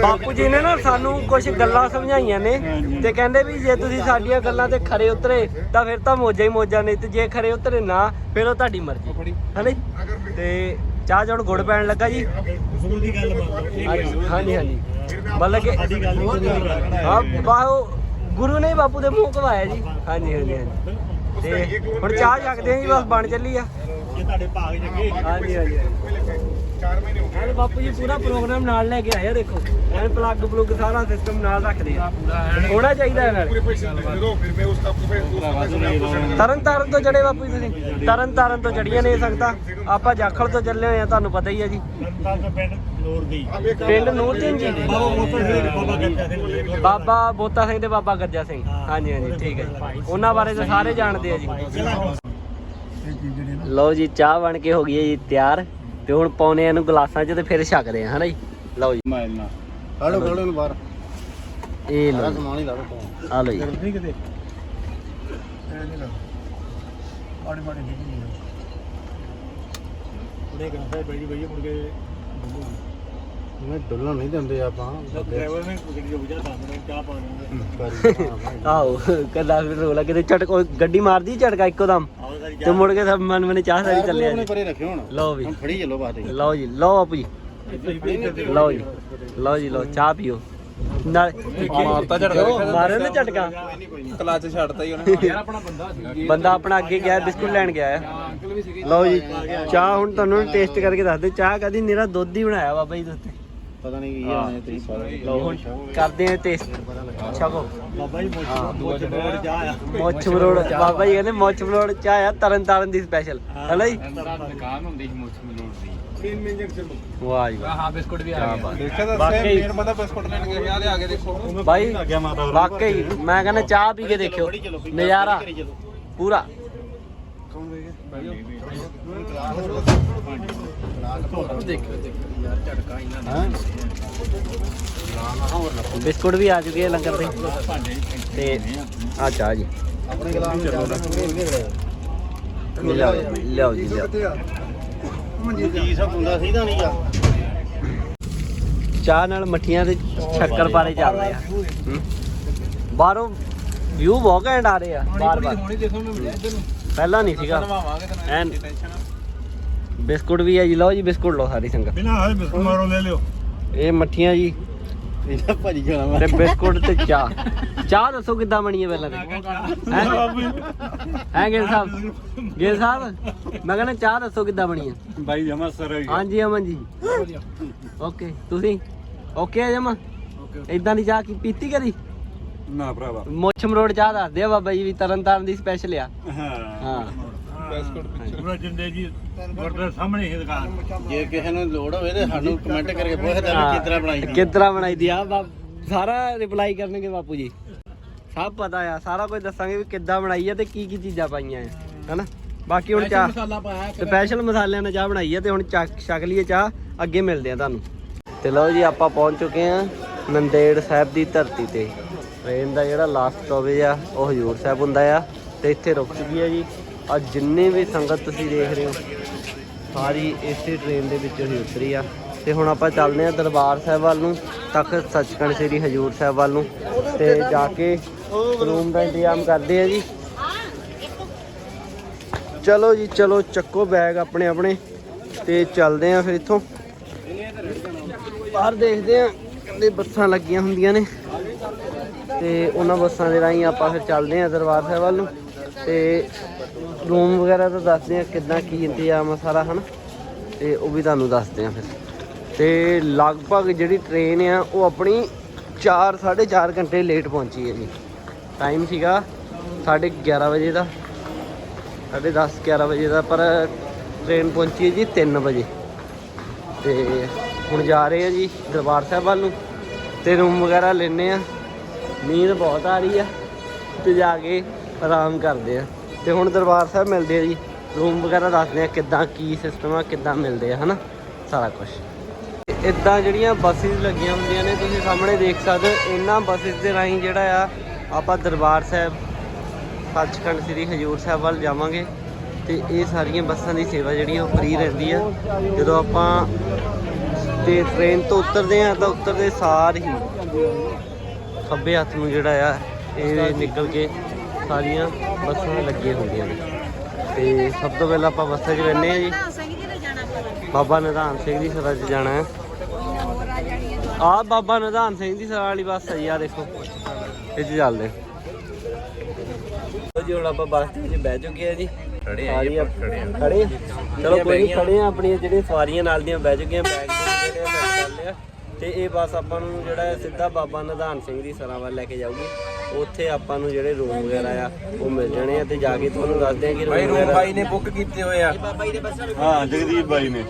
ਬਾਪੂ ਜੀ ਨੇ ਨਾ ਸਾਨੂੰ ਕੁਝ ਗੱਲਾਂ ਸਮਝਾਈਆਂ ਨੇ ਤੇ ਕਹਿੰਦੇ ਵੀ ਜੇ ਤੁਸੀਂ ਸਾਡੀਆਂ ਗੱਲਾਂ ਤੇ ਖਰੇ ਉਤਰੇ ਤਾਂ ਫਿਰ ਤਾਂ ਮੋਜਾ ਹੀ ਮੋਜਾ ਨਹੀਂ ਤੇ ਜੇ ਖਰੇ ਉਤਰੇ ਨਾ ਫਿਰ ਉਹ ਤੁਹਾਡੀ ਮਰਜ਼ੀ। ਹਨਾ? ਤੇ ਚਾਹ ਜੋੜ ਗੁੜ ਪੈਣ ਲੱਗਾ ਜੀ। ਫੂਲ ਦੀ ਗੱਲ ਮੰਨ ਹਾਂਜੀ ਹਾਂਜੀ। ਮਤਲਬ ਕਿ ਸਾਡੀ ਗੱਲ ਨਹੀਂ ਹਾਂ ਬਾਹੋ ਗੁਰੂ ਨੇ ਬਾਪੂ ਦੇ ਮੂੰਹ ਕਵਾਇਆ ਜੀ। ਹਾਂਜੀ ਹਾਂਜੀ ਹਾਂਜੀ। ਤੇ ਹੁਣ ਚਾਹ ਜਗਦੇ ਆ ਜੀ, ਬਸ ਬਣ ਚੱਲੀ ਆ। ਇਹ ਤੁਹਾਡੇ ਭਾਗ ਜੱਗੇ ਹਾਂਜੀ ਹਾਂਜੀ। ਐਨ ਬਾਪੂ ਜੀ ਪੂਰਾ ਪ੍ਰੋਗਰਾਮ ਨਾਲ ਲੈ ਕੇ ਆਏ ਆ ਦੇਖੋ। ਐਨ ਪਲੱਗ ਪਲੁੱਗ ਸਾਰਾ ਸਿਸਟਮ ਨਾਲ ਰੱਖਦੇ ਆ। ਹੋਣਾ ਚਾਹੀਦਾ ਹੈ ਨਾਲ ਤਰਨ ਤਾਰਨ ਤੋਂ ਚੜੇ ਬਾਪੂ ਜੀ ਤੁਸੀਂ ਤਰਨ ਤਾਰਨ ਤੋਂ ਚੜੀਆਂ ਨੇ ਇਹ ਸੰਗਤਾਂ ਆਪਾਂ ਜਾਖਲ ਤੋਂ ਚੱਲੇ ਹੋਏ ਆ ਤੁਹਾਨੂੰ ਪਤਾ ਹੀ ਆ ਜੀ। ਪਿੰਡ ਨੂਰ ਦੀ। ਪਿੰਡ ਨੂਰਦੀਨ ਜੀ। ਬਾਬਾ ਬੋਤਾ ਸਿੰਘ ਤੇ ਬਾਬਾ ਗੱਜਾ ਸਿੰਘ। ਹਾਂਜੀ ਹਾਂਜੀ ਠੀਕ ਹੈ ਜੀ। ਉਹਨਾਂ ਬਾਰੇ ਤਾਂ ਸਾਰੇ ਜਾਣਦੇ ਆ ਜੀ। ਲਓ ਜੀ ਚਾਹ ਬਣ ਕੇ ਹੋ ਗਈ ਹੈ ਜੀ ਤਿਆਰ। ਤੇ ਹੁਣ ਪਾਉਨੇ ਇਹਨੂੰ ਗਲਾਸਾਂ 'ਚ ਤੇ ਫਿਰ ਛਕਦੇ ਆ ਹਨਾ ਜੀ? ਲਓ ਜੀ। ਮਾਇਲ ਨਾ ਹਲੋ ਹਲੋ ਨੂੰ ਬਾਹਰ। ਇਹ ਸਾਰਾ ਲਓ ਜੀ। ਸਮਾਨ ਹੀ ਲਾ ਦੋ ਆ ਲਓ ਜੀ। ਨਹੀਂ ਕਿਤੇ? ਉਹਨੇ ਕਹਿੰਦਾ ਬਈ ਬਈ ਮੁੜ ਕੇ ਮੈਂ ਡੁੱਲਣ ਨਹੀਂ ਦਿੰਦੇ ਆਪਾਂ। ਡਰਾਈਵਰ ਨੇ ਕੁਝ ਜੋ ਬੁਝਾ ਚਾਹ ਪਾਣੀ ਆਓ ਕੱਲਾ ਫਿਰ ਰੋਲਾ ਕਿਤੇ ਝਟਕ ਉਹ ਗੱਡੀ ਮਾਰਦੀ ਝਟਕਾ ਇੱਕੋ ਦਮ ਤੇ ਮੁੜ ਕੇ ਸਭ ਮਨ ਮਨੇ ਚਾਹ ਸਾਰੀ ਚੱਲਿਆ ਆਪਣੇ ਜੀ। ਪਰੇ ਰੱਖਿਓ ਹੁਣ। ਲਓ ਵੀ। ਹੁਣ ਫੜੀ ਚੱਲੋ ਬਾਤ ਲਓ ਜੀ ਲਓ ਆਪੂ ਜੀ। ਲਓ ਜੀ ਲਓ ਜੀ ਲਓ ਚਾਹ ਪੀਓ। ਨਾਲ ਮਾਰਤਾ ਝਟਕਾ। ਮਾਰੇ ਨਾ ਝਟਕਾ? ਕਲਾਚ ਛੱਡਤਾ ਹੀ ਉਹਨੇ। ਯਾਰ ਆਪਣਾ ਬੰਦਾ ਬੰਦਾ ਆਪਣਾ ਅੱਗੇ ਗਿਆ ਬਿਸਕੁਟ ਲੈਣ ਗਿਆ ਹੈ ਲਓ ਜੀ ਚਾਹ ਹੁਣ ਤੁਹਾਨੂੰ ਟੇਸਟ ਕਰਕੇ ਦੱਸਦੇ। ਚਾਹ ਕਦੀ ਨਿਰਾ ਦੁੱਧ ਹੀ ਬਣਾਇਆ ਬਾਬਾ ਜੀ ਤੁਸੀਂ। ਪਤਾ ਨਹੀਂ ਕੀ ਆਣੇ ਤੁਸੀਂ ਪਤਾ ਲਓ ਹੁਣ ਕਰਦੇ ਆ ਟੇਸਟ ਛਕੋ ਬਾਬਾ ਜੀ ਮੋਚ ਮੋੜ ਜਾ ਆ। ਮੁੱਛ ਮਰੋੜ ਬਾਬਾ ਜੀ ਕਹਿੰਦੇ ਮੁੱਛ ਮਰੋੜ ਚਾਹ ਆ ਤਰਨ ਤਾਰਨ ਦੀ ਸਪੈਸ਼ਲ ਹੈਨਾ ਜੀ? ਦੁਕਾਨ ਹੁੰਦੀ ਸੀ ਮੁੱਛ ਮਲੋੜ ਦੀ। ਵਾਹ ਜੀ ਵਾਹ। ਹਾਂ ਬਿਸਕੁਟ ਵੀ ਕਿਆ ਆ ਬਾਤ। ਗਏ ਦੇਖਿਆ ਤਾਂ ਵਾਕਈ। ਮੇਨ ਬੰਦਾ ਬਿਸਕੁਟ ਲੈਣ ਗਿਆ ਯਾਰ ਆ ਕੇ ਦੇਖੋ। ਬਾਈ ਵਾਕਈ ਮੈਂ ਕਹਿੰਦਾ ਚਾਹ ਪੀ ਕੇ ਦੇਖਿਓ। ਨਜ਼ਾਰਾ। ਪੂਰਾ। ਬਿਸਕੁਟ ਵੀ ਆ ਚੁੱਕੇ ਆ ਲੰਗਰ ਦੇ। ਤੇ ਆ ਚਾਹ ਜੀ। ਆਪਣੇ ਗਲਾਸ ਲਿਆਓ ਜੀ, ਲਿਆਓ ਜੀ ਲਿਆਓ ਜੀ ਸਭ ਹੁੰਦਾ ਨਹੀਂ ਆ ਚਾਹ ਨਾਲ ਮੱਠੀਆਂ ਤੇ ਸ਼ੱਕਰ ਪਾਰੇ ਚੱਲਦੇ ਆ। ਹੂੰ। ਬਾਹਰੋਂ ਵਿਊ ਬਹੁਤ ਘੈਂਟ ਆ ਰਹੇ ਆ ਬਾਰ ਬਾਰ ਹੁਣੀ ਦੇਖੋ ਮੈਂ ਇੱਧਰ ਨੂੰ ਪਹਿਲਾਂ ਨਹੀਂ ਸੀਗਾ। ਨਵਾਵਾਂਗੇ ਤੈਨੂੰ ਐਨ ਟੈਨਸ਼ਨ ਬਿਸਕੁਟ ਵੀ ਆ ਜੀ ਲਓ ਜੀ ਬਿਸਕੁਟ ਲਓ ਸਾਰੀ ਸੰਗਤ। ਬਿਨਾ ਹਾਲੇ ਬਿਸਕੁਟ ਮਾਰੋ ਲੈ ਲਿਓ। ਇਹ ਮੱਠੀਆਂ ਜੀ। ਇਹ ਭਾਜੀ ਜਾਣਾ ਤੇ ਬਿਸਕੁਟ ਤੇ ਚਾਹ। ਚਾਹ ਦੱਸੋ ਕਿੱਦਾਂ ਬਣੀ ਹੈ ਪਹਿਲਾਂ ਤੇ? ਹੈ? ਗਿਲ ਸਾਹਿਬ? ਗਿਲ ਸਾਹਿਬ? ਮੈਂ ਕਹਿੰਦਾ ਚਾਹ ਦੱਸੋ ਕਿੱਦਾਂ ਬਣੀ ਹੈ? ਬਾਈ ਜਮਾ ਸਰ ਹਾਂਜੀ ਅਮਨ ਜੀ। ਓਕੇ ਤੁਸੀਂ? ਓਕੇ ਆ ਜਮਾ? ਇਦਾਂ ਦੀ ਚਾਹ ਕੀ ਪੀਤੀ ਕਦੀ? ਨਾ ਭਰਾਵਾ। ਮੁੱਛ ਮਰੋੜ ਚਾਹ ਦੱਸਦੇ ਆ ਬਾਬਾ ਜੀ ਵੀ ਤਰਨ ਤਾਰਨ ਦੀ ਸਪੈਸ਼ਲ ਆ। ਹਾਂ। ਹਾਂ। ਪੂਰਾ ਜਿੰਦੇ ਜੀ ਗੁਰਦੁਆਰਾ ਸਾਹਮਣੇ ਹੀ ਦੁਕਾਨ। ਜੇ ਕਿਸੇ ਨੂੰ ਲੋੜ ਹੋਵੇ ਤੇ ਸਾਨੂੰ ਕਮੈਂਟ ਕਰਕੇ ਪੁੱਛ ਦੇ ਵੀ ਕਿਸ ਤਰ੍ਹਾਂ ਬਣਾਈ ਦੀ ਕਿਤਰਾ ਬਣਾਈ ਦੀ ਆ? ਬਾ- ਸਾਰਾ ਰਿਪਲਾਈ ਕਰਨਗੇ ਬਾਪੂ ਜੀ। ਸਭ ਪਤਾ ਆ ਸਾਰਾ ਕੁਝ ਦੱਸਾਂਗੇ ਵੀ ਕਿੱਦਾਂ ਬਣਾਈ ਆ ਤੇ ਕੀ ਕੀ ਚੀਜ਼ਾਂ ਪਾਈਆਂ ਆ ਹਨਾ? ਬਾਕੀ ਹੁਣ ਚਾਹ ਮਸਾਲਾ ਪਾਇਆ ਸਪੈਸ਼ਲ ਮਸਾਲਿਆਂ ਨਾਲ ਚਾਹ ਬਣਾਈ ਆ ਤੇ ਹੁਣ ਚੱਕ ਛਕ ਲਈਏ ਚਾਹ ਅੱਗੇ ਮਿਲਦੇ ਆ ਤੁਹਾਨੂੰ। ਤੇ ਲਓ ਜੀ ਆਪਾਂ ਪਹੁੰਚ ਚੁੱਕੇ ਆ ਨੰਦੇੜ ਸਾਹਿਬ ਦੀ ਧਰਤੀ ਤੇ। ਟ੍ਰੇਨ ਦਾ ਜਿਹੜਾ ਲਾਸਟ ਸਟਾਪੇਜ ਆ ਉਹ ਹਜੂਰ ਸਾਹਿਬ ਹੁੰਦਾ ਆ ਤੇ ਇੱਥੇ ਰੁਕ ਚੁੱਕੀ ਆ ਜੀ। ਆ ਜਿੰਨੇ ਵੀ ਸੰਗਤ ਤੁਸੀਂ ਦੇਖ ਰਹੇ ਹੋ, ਸਾਰੀ ਇਸੇ ਟ੍ਰੇਨ ਦੇ ਵਿੱਚੋਂ ਹੀ ਉਤਰੀ ਆ। ਤੇ ਹੁਣ ਆਪਾਂ ਚੱਲਦੇ ਆ ਦਰਬਾਰ ਸਾਹਿਬ ਵੱਲ ਨੂੰ, ਤਖਤ ਸੱਚਖੰਡ ਸ੍ਰੀ ਹਜੂਰ ਸਾਹਿਬ ਵੱਲ ਨੂੰ। ਤੇ ਜਾ ਕੇ ਰੂਮ ਦਾ ਇੰਤਜ਼ਾਮ ਕਰਦੇ ਆ ਜੀ। ਚਲੋ ਜੀ, ਚਲੋ ਚੱਕੋ ਬੈਗ ਆਪਣੇ ਆਪਣੇ, ਤੇ ਚੱਲਦੇ ਆ ਫਿਰ ਇੱਥੋਂ। ਬਾਹਰ ਦੇਖਦੇ ਆ ਕਹਿੰਦੇ ਬੱਸਾਂ ਲੱਗੀਆਂ ਹੁੰਦੀਆਂ ਨੇ। ਤੇ ਉਹਨਾਂ ਬੱਸਾਂ ਦੇ ਰਾਹੀਂ ਆਪਾਂ ਫਿਰ ਚੱਲਦੇ ਆ ਦਰਬਾਰ ਸਾਹਿਬ ਵੱਲ ਨੂੰ। ਤੇ ਰੂਮ ਵਗੈਰਾ ਤਾਂ ਦੱਸਦੇ ਆ ਕਿੱਦਾਂ ਕੀ ਇੰਤਜ਼ਾਮ ਆ ਸਾਰਾ, ਹਨ? ਤੇ ਉਹ ਵੀ ਤੁਹਾਨੂੰ ਦੱਸਦੇ ਆ ਫਿਰ। ਤੇ ਲਗਭਗ ਜਿਹੜੀ ਟ੍ਰੇਨ ਆ, ਉਹ ਆਪਣੀ 4 4.5 ਘੰਟੇ ਲੇਟ ਪਹੁੰਚੀ ਹੈ ਜੀ। ਟਾਈਮ ਸੀਗਾ 11:30 ਵਜੇ ਦਾ, ਸਾਢੇ 10 11 ਵਜੇ ਦਾ, ਪਰ ਟ੍ਰੇਨ ਪਹੁੰਚੀ ਹੈ ਜੀ 3 ਵਜੇ। ਤੇ ਹੁਣ ਜਾ ਰਹੇ ਆ ਜੀ ਦਰਬਾਰ ਸਾਹਿਬ ਵੱਲ ਨੂੰ, ਤੇ ਰੂਮ ਵਗੈਰਾ ਲੈਣੇ ਆ। ਨੀਂਦ ਬਹੁਤ ਆ ਰਹੀ ਆ, ਤੇ ਜਾ ਕੇ ਆਰਾਮ ਕਰਦੇ ਆ। ਤੇ ਹੁਣ ਦਰਬਾਰ ਸਾਹਿਬ ਮਿਲਦੇ ਆ ਜੀ। ਰੂਮ ਵਗੈਰਾ ਦੱਸਦੇ ਆ ਕਿੱਦਾਂ ਕੀ ਸਿਸਟਮ ਆ, ਕਿੱਦਾਂ ਮਿਲਦੇ ਆ, ਹਨਾ? ਸਾਰਾ ਕੁਝ ਇਦਾਂ ਜਿਹੜੀਆਂ ਬੱਸਿਸ ਲੱਗੀਆਂ ਹੁੰਦੀਆਂ ਨੇ, ਤੁਸੀਂ ਸਾਹਮਣੇ ਦੇਖ ਸਕਦੇ ਹੋ, ਇਹਨਾਂ ਬੱਸਿਸ ਦੇ ਰਾਹੀਂ ਜਿਹੜਾ ਆ, ਆਪਾਂ ਦਰਬਾਰ ਸਾਹਿਬ, ਸੱਚਖੰਡ ਸ੍ਰੀ ਹਜੂਰ ਸਾਹਿਬ ਵੱਲ ਜਾਵਾਂਗੇ। ਤੇ ਇਹ ਸਾਰੀਆਂ ਬੱਸਾਂ ਦੀ ਸੇਵਾ ਜਿਹੜੀ ਆ, ਉਹ ਫ੍ਰੀ ਰਹਿੰਦੀ ਆ। ਜਦੋਂ ਆਪਾਂ ਤੇ ਟ੍ਰੇਨ ਤੋਂ ਉਤਰਦੇ ਆ, ਤਾਂ ਉਤਰਦੇ ਸਾਰ ਹੀ ਖੱਬੇ ਹੱਥ ਨੂੰ ਜਿਹੜਾ ਆ, ਇਹ ਨਿਕਲ ਕੇ ਸਾਰੀਆਂ ਬੱਸਾਂ ਲੱਗੀਆਂ ਹੁੰਦੀਆਂ ਨੇ। ਤੇ ਸਭ ਤੋਂ ਪਹਿਲਾਂ ਆਪਾਂ ਬੱਸਾਂ 'ਚ ਬੈਠਨੇ ਆ ਜੀ। ਬਾਬਾ ਨਿਧਾਨ ਸਿੰਘ ਦੀ ਸਰਾਂ 'ਚ ਜਾਣਾ ਹੈ। ਆ ਬਾਬਾ ਨਿਧਾਨ ਸਿੰਘ ਦੀ ਸਰਾਂ ਵਾਲੀ ਬੱਸ ਹੈ ਜੀ ਆ ਦੇਖੋ। ਇਹ 'ਚ ਚੱਲਦੇ ਜੀ ਹੁਣ ਆਪਾਂ ਬੱਸ ਦੇ ਵਿੱਚ ਬਹਿ ਚੁੱਕੇ ਆ ਜੀ। ਖੜੇ ਆ ਜੀ ਖੜੇ ਆ ਆ? ਚਲੋ ਕੋਈ ਖੜੇ ਆ ਆਪਣੀਆਂ ਜਿਹੜੀਆਂ ਸਵਾਰੀਆਂ ਨਾਲ ਦੀਆਂ ਬਹਿ ਚੁੱਕੀਆਂ ਬੈਗ ਜਿਹੜੇ ਆ ਬੈਗ ਕਰ ਲਿਆ। ਤੇ ਇਹ ਬੱਸ ਆਪਾਂ ਨੂੰ ਜਿਹੜਾ ਹੈ ਸਿੱਧਾ ਬਾਬਾ ਨਿਧਾਨ ਸਿੰਘ ਦੀ ਸਰਾਂ ਵੱਲ ਲੈ ਕੇ ਜਾਊਗੀ। ਉੱਥੇ ਆਪਾਂ ਨੂੰ ਜਿਹੜੇ ਰੂਮ ਵਗੈਰਾ ਆ ਉਹ ਮਿਲ ਜਾਣੇ ਆ ਤੇ ਜਾ ਕੇ ਤੁਹਾਨੂੰ ਦੱਸਦੇ ਆ ਕਿ ਬਾਈ ਰੂਮ ਬਾਈ ਨੇ ਬੁੱਕ ਕੀਤੇ ਹੋਏ ਆ। ਹਾਂ ਜਗਦੀਪ ਬਾਈ ਨੇ।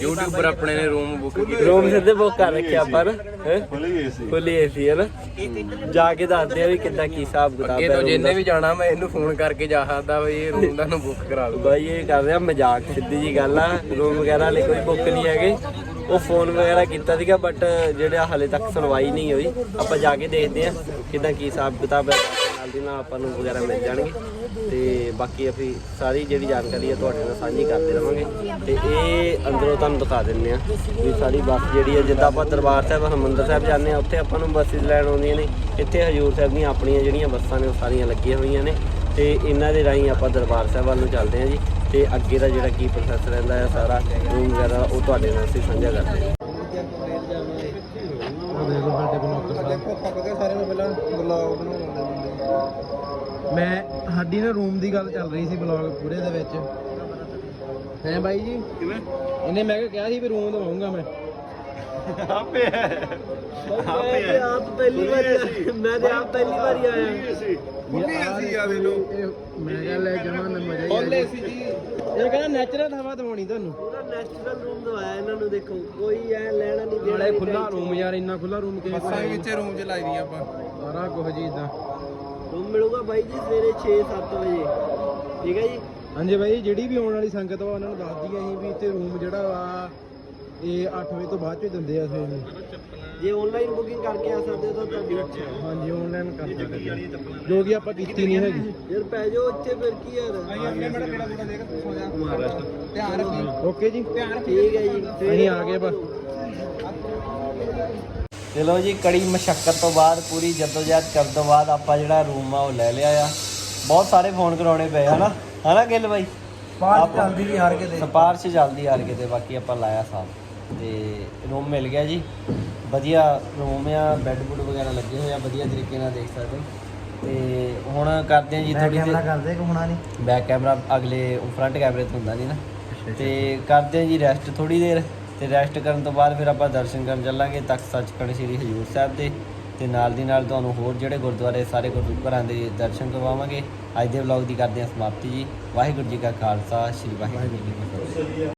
ਯੂਟਿਊਬਰ ਆਪਣੇ ਨੇ ਰੂਮ ਬੁੱਕ ਕੀਤੇ ਰੂਮ ਸਿੱਧੇ ਬੁੱਕ ਕਰ ਰੱਖਿਆ ਆਪਾਂ ਹੈਂ? ਫੁੱਲੀ ਏਸੀ ਹੈ ਨਾ? ਜਾ ਕੇ ਦੱਸਦੇ ਆ ਵੀ ਕਿੱਦਾਂ ਕੀ ਹਿਸਾਬ ਕਿਤਾਬ ਅੱਗੇ ਹੈ ਤੋਂ ਜਿੰਨੇ ਦਾ। ਵੀ ਜਾਣਾ ਮੈਂ ਇਹਨੂੰ ਫੋਨ ਕਰਕੇ ਜਾ ਸਕਦਾ ਵੀ ਇਹ ਰੂਮ ਦਾ ਨੂੰ ਬੁੱਕ ਕਰਾ ਲਓ ਬਾਈ ਇਹ ਕਰ ਰਿਹਾ ਮਜ਼ਾਕ ਸਿੱਧੀ ਜੀ ਗੱਲ ਆ। ਰੂਮ ਵਗੈਰਾ ਲਈ ਕੋਈ ਬੁੱਕ ਨਹੀਂ ਹੈਗੇ। ਉਹ ਫੋਨ ਵਗੈਰਾ ਕੀਤਾ ਸੀਗਾ ਬਟ ਜਿਹੜਾ ਹਲੇ ਤੱਕ ਸੁਣਵਾਈ ਨਹੀਂ ਹੋਈ। ਆਪਾਂ ਜਾ ਕੇ ਦੇਖਦੇ ਆ ਕਿਦਾਂ ਕੀ ਹਿਸਾਬ ਕਿਤਾਬ ਹੈ, ਨਾਲ ਦੀ ਨਾਲ ਆਪਾਂ ਨੂੰ ਵਗੈਰਾ ਮਿਲ ਜਾਣਗੇ। ਤੇ ਬਾਕੀ ਅਸੀਂ ਸਾਰੀ ਜਿਹੜੀ ਜਾਣਕਾਰੀ ਹੈ ਤੁਹਾਡੇ ਨਾਲ ਸਾਂਝੀ ਕਰਦੇ ਰਵਾਂਗੇ। ਤੇ ਇਹ ਅੰਦਰੋਂ ਤੁਹਾਨੂੰ ਦਿਖਾ ਦਿੰਨੇ ਆ ਵੀ ਸਾਰੀ ਬੱਸ ਜਿਹੜੀ ਹੈ, ਜਿੱਦਾਂ ਆਪਾਂ ਦਰਬਾਰ ਸਾਹਿਬ, ਹਰਿਮੰਦਰ ਸਾਹਿਬ ਜਾਂਦੇ ਆ ਉੱਥੇ ਆਪਾਂ ਨੂੰ ਬੱਸਿਸ ਲੈਣ ਆਉਂਦੀਆਂ ਨੇ। ਇੱਥੇ ਹਜੂਰ ਸਾਹਿਬ ਦੀਆਂ ਆਪਣੀਆਂ ਜਿਹੜੀਆਂ ਬੱਸਾਂ ਨੇ, ਉਹ ਸਾਰੀਆਂ ਲੱਗੀਆਂ ਹੋਈਆਂ ਨੇ। ਤੇ ਇਹਨਾਂ ਦੇ ਰਾਹੀਂ ਆਪਾਂ ਦਰਬਾਰ ਸਾਹਿਬ ਵੱਲ ਨੂੰ ਚੱਲਦੇ ਹਾਂ ਜੀ। ਤੇ ਅੱਗੇ ਦਾ ਜਿਹੜਾ ਕੀ ਪ੍ਰੋਸੈਸ ਰਹਿੰਦਾ ਹੈ ਸਾਰਾ ਰੂਮ ਵਗੈਰਾ ਉਹ ਤੁਹਾਡੇ ਨਾਲ ਅਸੀਂ ਸਾਂਝਾ ਕਰਦੇ ਹਾਂ ਮੈਂ ਸਾਡੀ ਨਾ ਰੂਮ ਦੀ ਗੱਲ ਚੱਲ ਰਹੀ ਸੀ ਬਲੌਗ ਪੂਰੇ ਦੇ ਵਿੱਚ। ਹੈ ਬਾਈ ਜੀ? ਕਿਵੇਂ? ਇਹਨੇ ਮੈਂ ਕਿਹਾ ਕਿਹਾ ਸੀ ਵੀ ਰੂਮ ਦਵਾਉਂਗਾ ਮੈਂ। ਆਪੇ ਹੈ। ਮੈਂ ਆਪ ਪਹਿਲੀ ਵਾਰੀ ਮੈਂ ਤੇ ਆਪ ਪਹਿਲੀ ਵਾਰੀ ਆਇਆ। ਖੁੱਲੀ ਸੀ। ਆ ਵੇਲੋ ਮੈਂ ਕਿਹਾ ਲੈ ਜਾਵਾਂ ਨਾ ਮਜ਼ਾ ਹੀ ਖੁੱਲੇ ਸੀ ਜੀ। ਇਹ ਕਹਿੰਦਾ ਨੈਚੁਰਲ ਹਵਾ ਦਵਾਉਣੀ ਤੁਹਾਨੂੰ। ਪੂਰਾ ਨੈਚੁਰਲ ਰੂਮ ਦਵਾਇਆ ਇਹਨਾਂ ਨੂੰ ਦੇਖੋ। ਕੋਈ ਐ ਲੈਣਾ ਨਹੀਂ ਦੇਣਾ ਨਾਲੇ ਨਹੀਂ ਖੁੱਲਾ ਰੂਮ ਯਾਰ ਇੰਨਾ ਖੁੱਲਾ ਰੂਮ ਕਿਵੇਂ ਬੱਸਾਂ ਵਿੱਚ ਰੂਮ ਚ ਲਾਈ ਦੀਆਂ ਆਪਾਂ। ਸਾਰਾ ਕੁਝ ਜੀ ਇਦਾਂ ਰੂਮ ਮਿਲੂਗਾ ਬਾਈ ਜੀ ਸਵੇਰੇ 6-7 ਵਜੇ। ਠੀਕ ਹੈ ਜੀ? ਹਾਂਜੀ ਬਾਈ ਜਿਹੜੀ ਵੀ ਆਉਣ ਵਾਲੀ ਸੰਗਤ ਵਾ ਉਹਨਾਂ ਨੂੰ ਦੱਸ ਦਈਏ ਅਸੀਂ ਵੀ ਇੱਥੇ ਰੂਮ ਜਿਹੜਾ ਵਾ ਇਹ 8 ਵਜੇ ਤੋਂ ਬਾਅਦ ਚ ਦਿੰਦੇ ਆ ਸਵੇਰ ਨੂੰ। ਜੇ ਆਨਲਾਈਨ ਬੁਕਿੰਗ ਕਰਕੇ ਆ ਸਕਦੇ ਹੋ ਤਾਂ ਤੁਹਾਡੀ ਇੱਛਾ ਹਾਂਜੀ ਆਨਲਾਈਨ ਕਰ ਸਕਦੇ ਹਾਂ। ਜੋ ਕਿ ਆਪਾਂ ਕੀਤੀ ਨਹੀਂ ਹੈਗੀ। ਯਾਰ ਪੈ ਜਾਓ ਇੱਥੇ ਫਿਰ ਕੀ ਯਾਰ? ਧਿਆਨ ਰੱਖੀ। ਓਕੇ ਜੀ। ਠੀਕ ਹੈ ਜੀ। ਅਸੀਂ ਆ ਗਏ ਬਸ। ਚਲੋ ਜੀ ਕੜੀ ਮਸ਼ੱਕਤ ਤੋਂ ਬਾਅਦ ਪੂਰੀ ਜਦੋਜਹਿਦ ਕਰਨ ਤੋਂ ਬਾਅਦ ਆਪਾਂ ਜਿਹੜਾ ਰੂਮ ਆ ਉਹ ਲੈ ਲਿਆ ਆ। ਬਹੁਤ ਸਾਰੇ ਫੋਨ ਕਰਾਉਣੇ ਪਏ ਹਨਾ? ਹਨਾ ਗਿੱਲ ਬਾਈ? ਬਾਅਦ ਜਲਦੀ ਵੀ ਹਾਰ ਕੇ ਦੇ। ਸਪਾਰਸ਼ ਜਲਦੀ ਆ ਕੇ ਤੇ ਬਾਕੀ ਆਪਾਂ ਲਾਇਆ ਸਾਥ ਤੇ ਰੂਮ ਮਿਲ ਗਿਆ ਜੀ। ਵਧੀਆ ਰੂਮ ਆ ਬੈੱਡ ਬੁੱਡ ਵਗੈਰਾ ਲੱਗੇ ਹੋਏ ਆ ਵਧੀਆ ਤਰੀਕੇ ਨਾਲ ਦੇਖ ਸਕਦੇ ਹੋ। ਤੇ ਹੁਣ ਕਰਦੇ ਆ ਜੀ ਥੋੜੀ ਜਿਹੀ ਕਰਦੇ ਕਿ ਹੋਣਾ ਨਹੀਂ? ਬੈਕ ਕੈਮਰਾ ਅਗਲੇ ਫਰੰਟ ਕੈਮਰੇ ਤੋਂ ਹੁੰਦਾ ਨਹੀਂ ਨਾ। ਤੇ ਕਰਦੇ ਆ ਜੀ ਰੈਸਟ ਥੋੜੀ ਦੇਰ। ਤੇ ਰੈਸਟ ਕਰਨ ਤੋਂ ਬਾਅਦ ਫਿਰ ਆਪਾਂ ਦਰਸ਼ਨ ਕਰਨ ਚੱਲਾਂਗੇ ਤਖਤ ਸੱਚਖੰਡ ਸ੍ਰੀ ਹਜੂਰ ਸਾਹਿਬ ਦੇ। ਤੇ ਨਾਲ ਦੀ ਨਾਲ ਤੁਹਾਨੂੰ ਹੋਰ ਜਿਹੜੇ ਗੁਰਦੁਆਰੇ ਸਾਰੇ ਗੁਰਦੁਆਰਾਂ ਦੇ ਦਰਸ਼ਨ ਕਰਵਾਵਾਂਗੇ। ਅੱਜ ਦੇ ਵਲੌਗ ਦੀ ਕਰਦੇ ਹਾਂ ਸਮਾਪਤੀ ਜੀ। ਵਾਹਿਗੁਰੂ ਜੀ ਕਾ ਖਾਲਸਾ ਸ੍ਰੀ ਵਾਹਿਗੁਰੂ ਜੀ ਕੀ ਫਤਿਹ।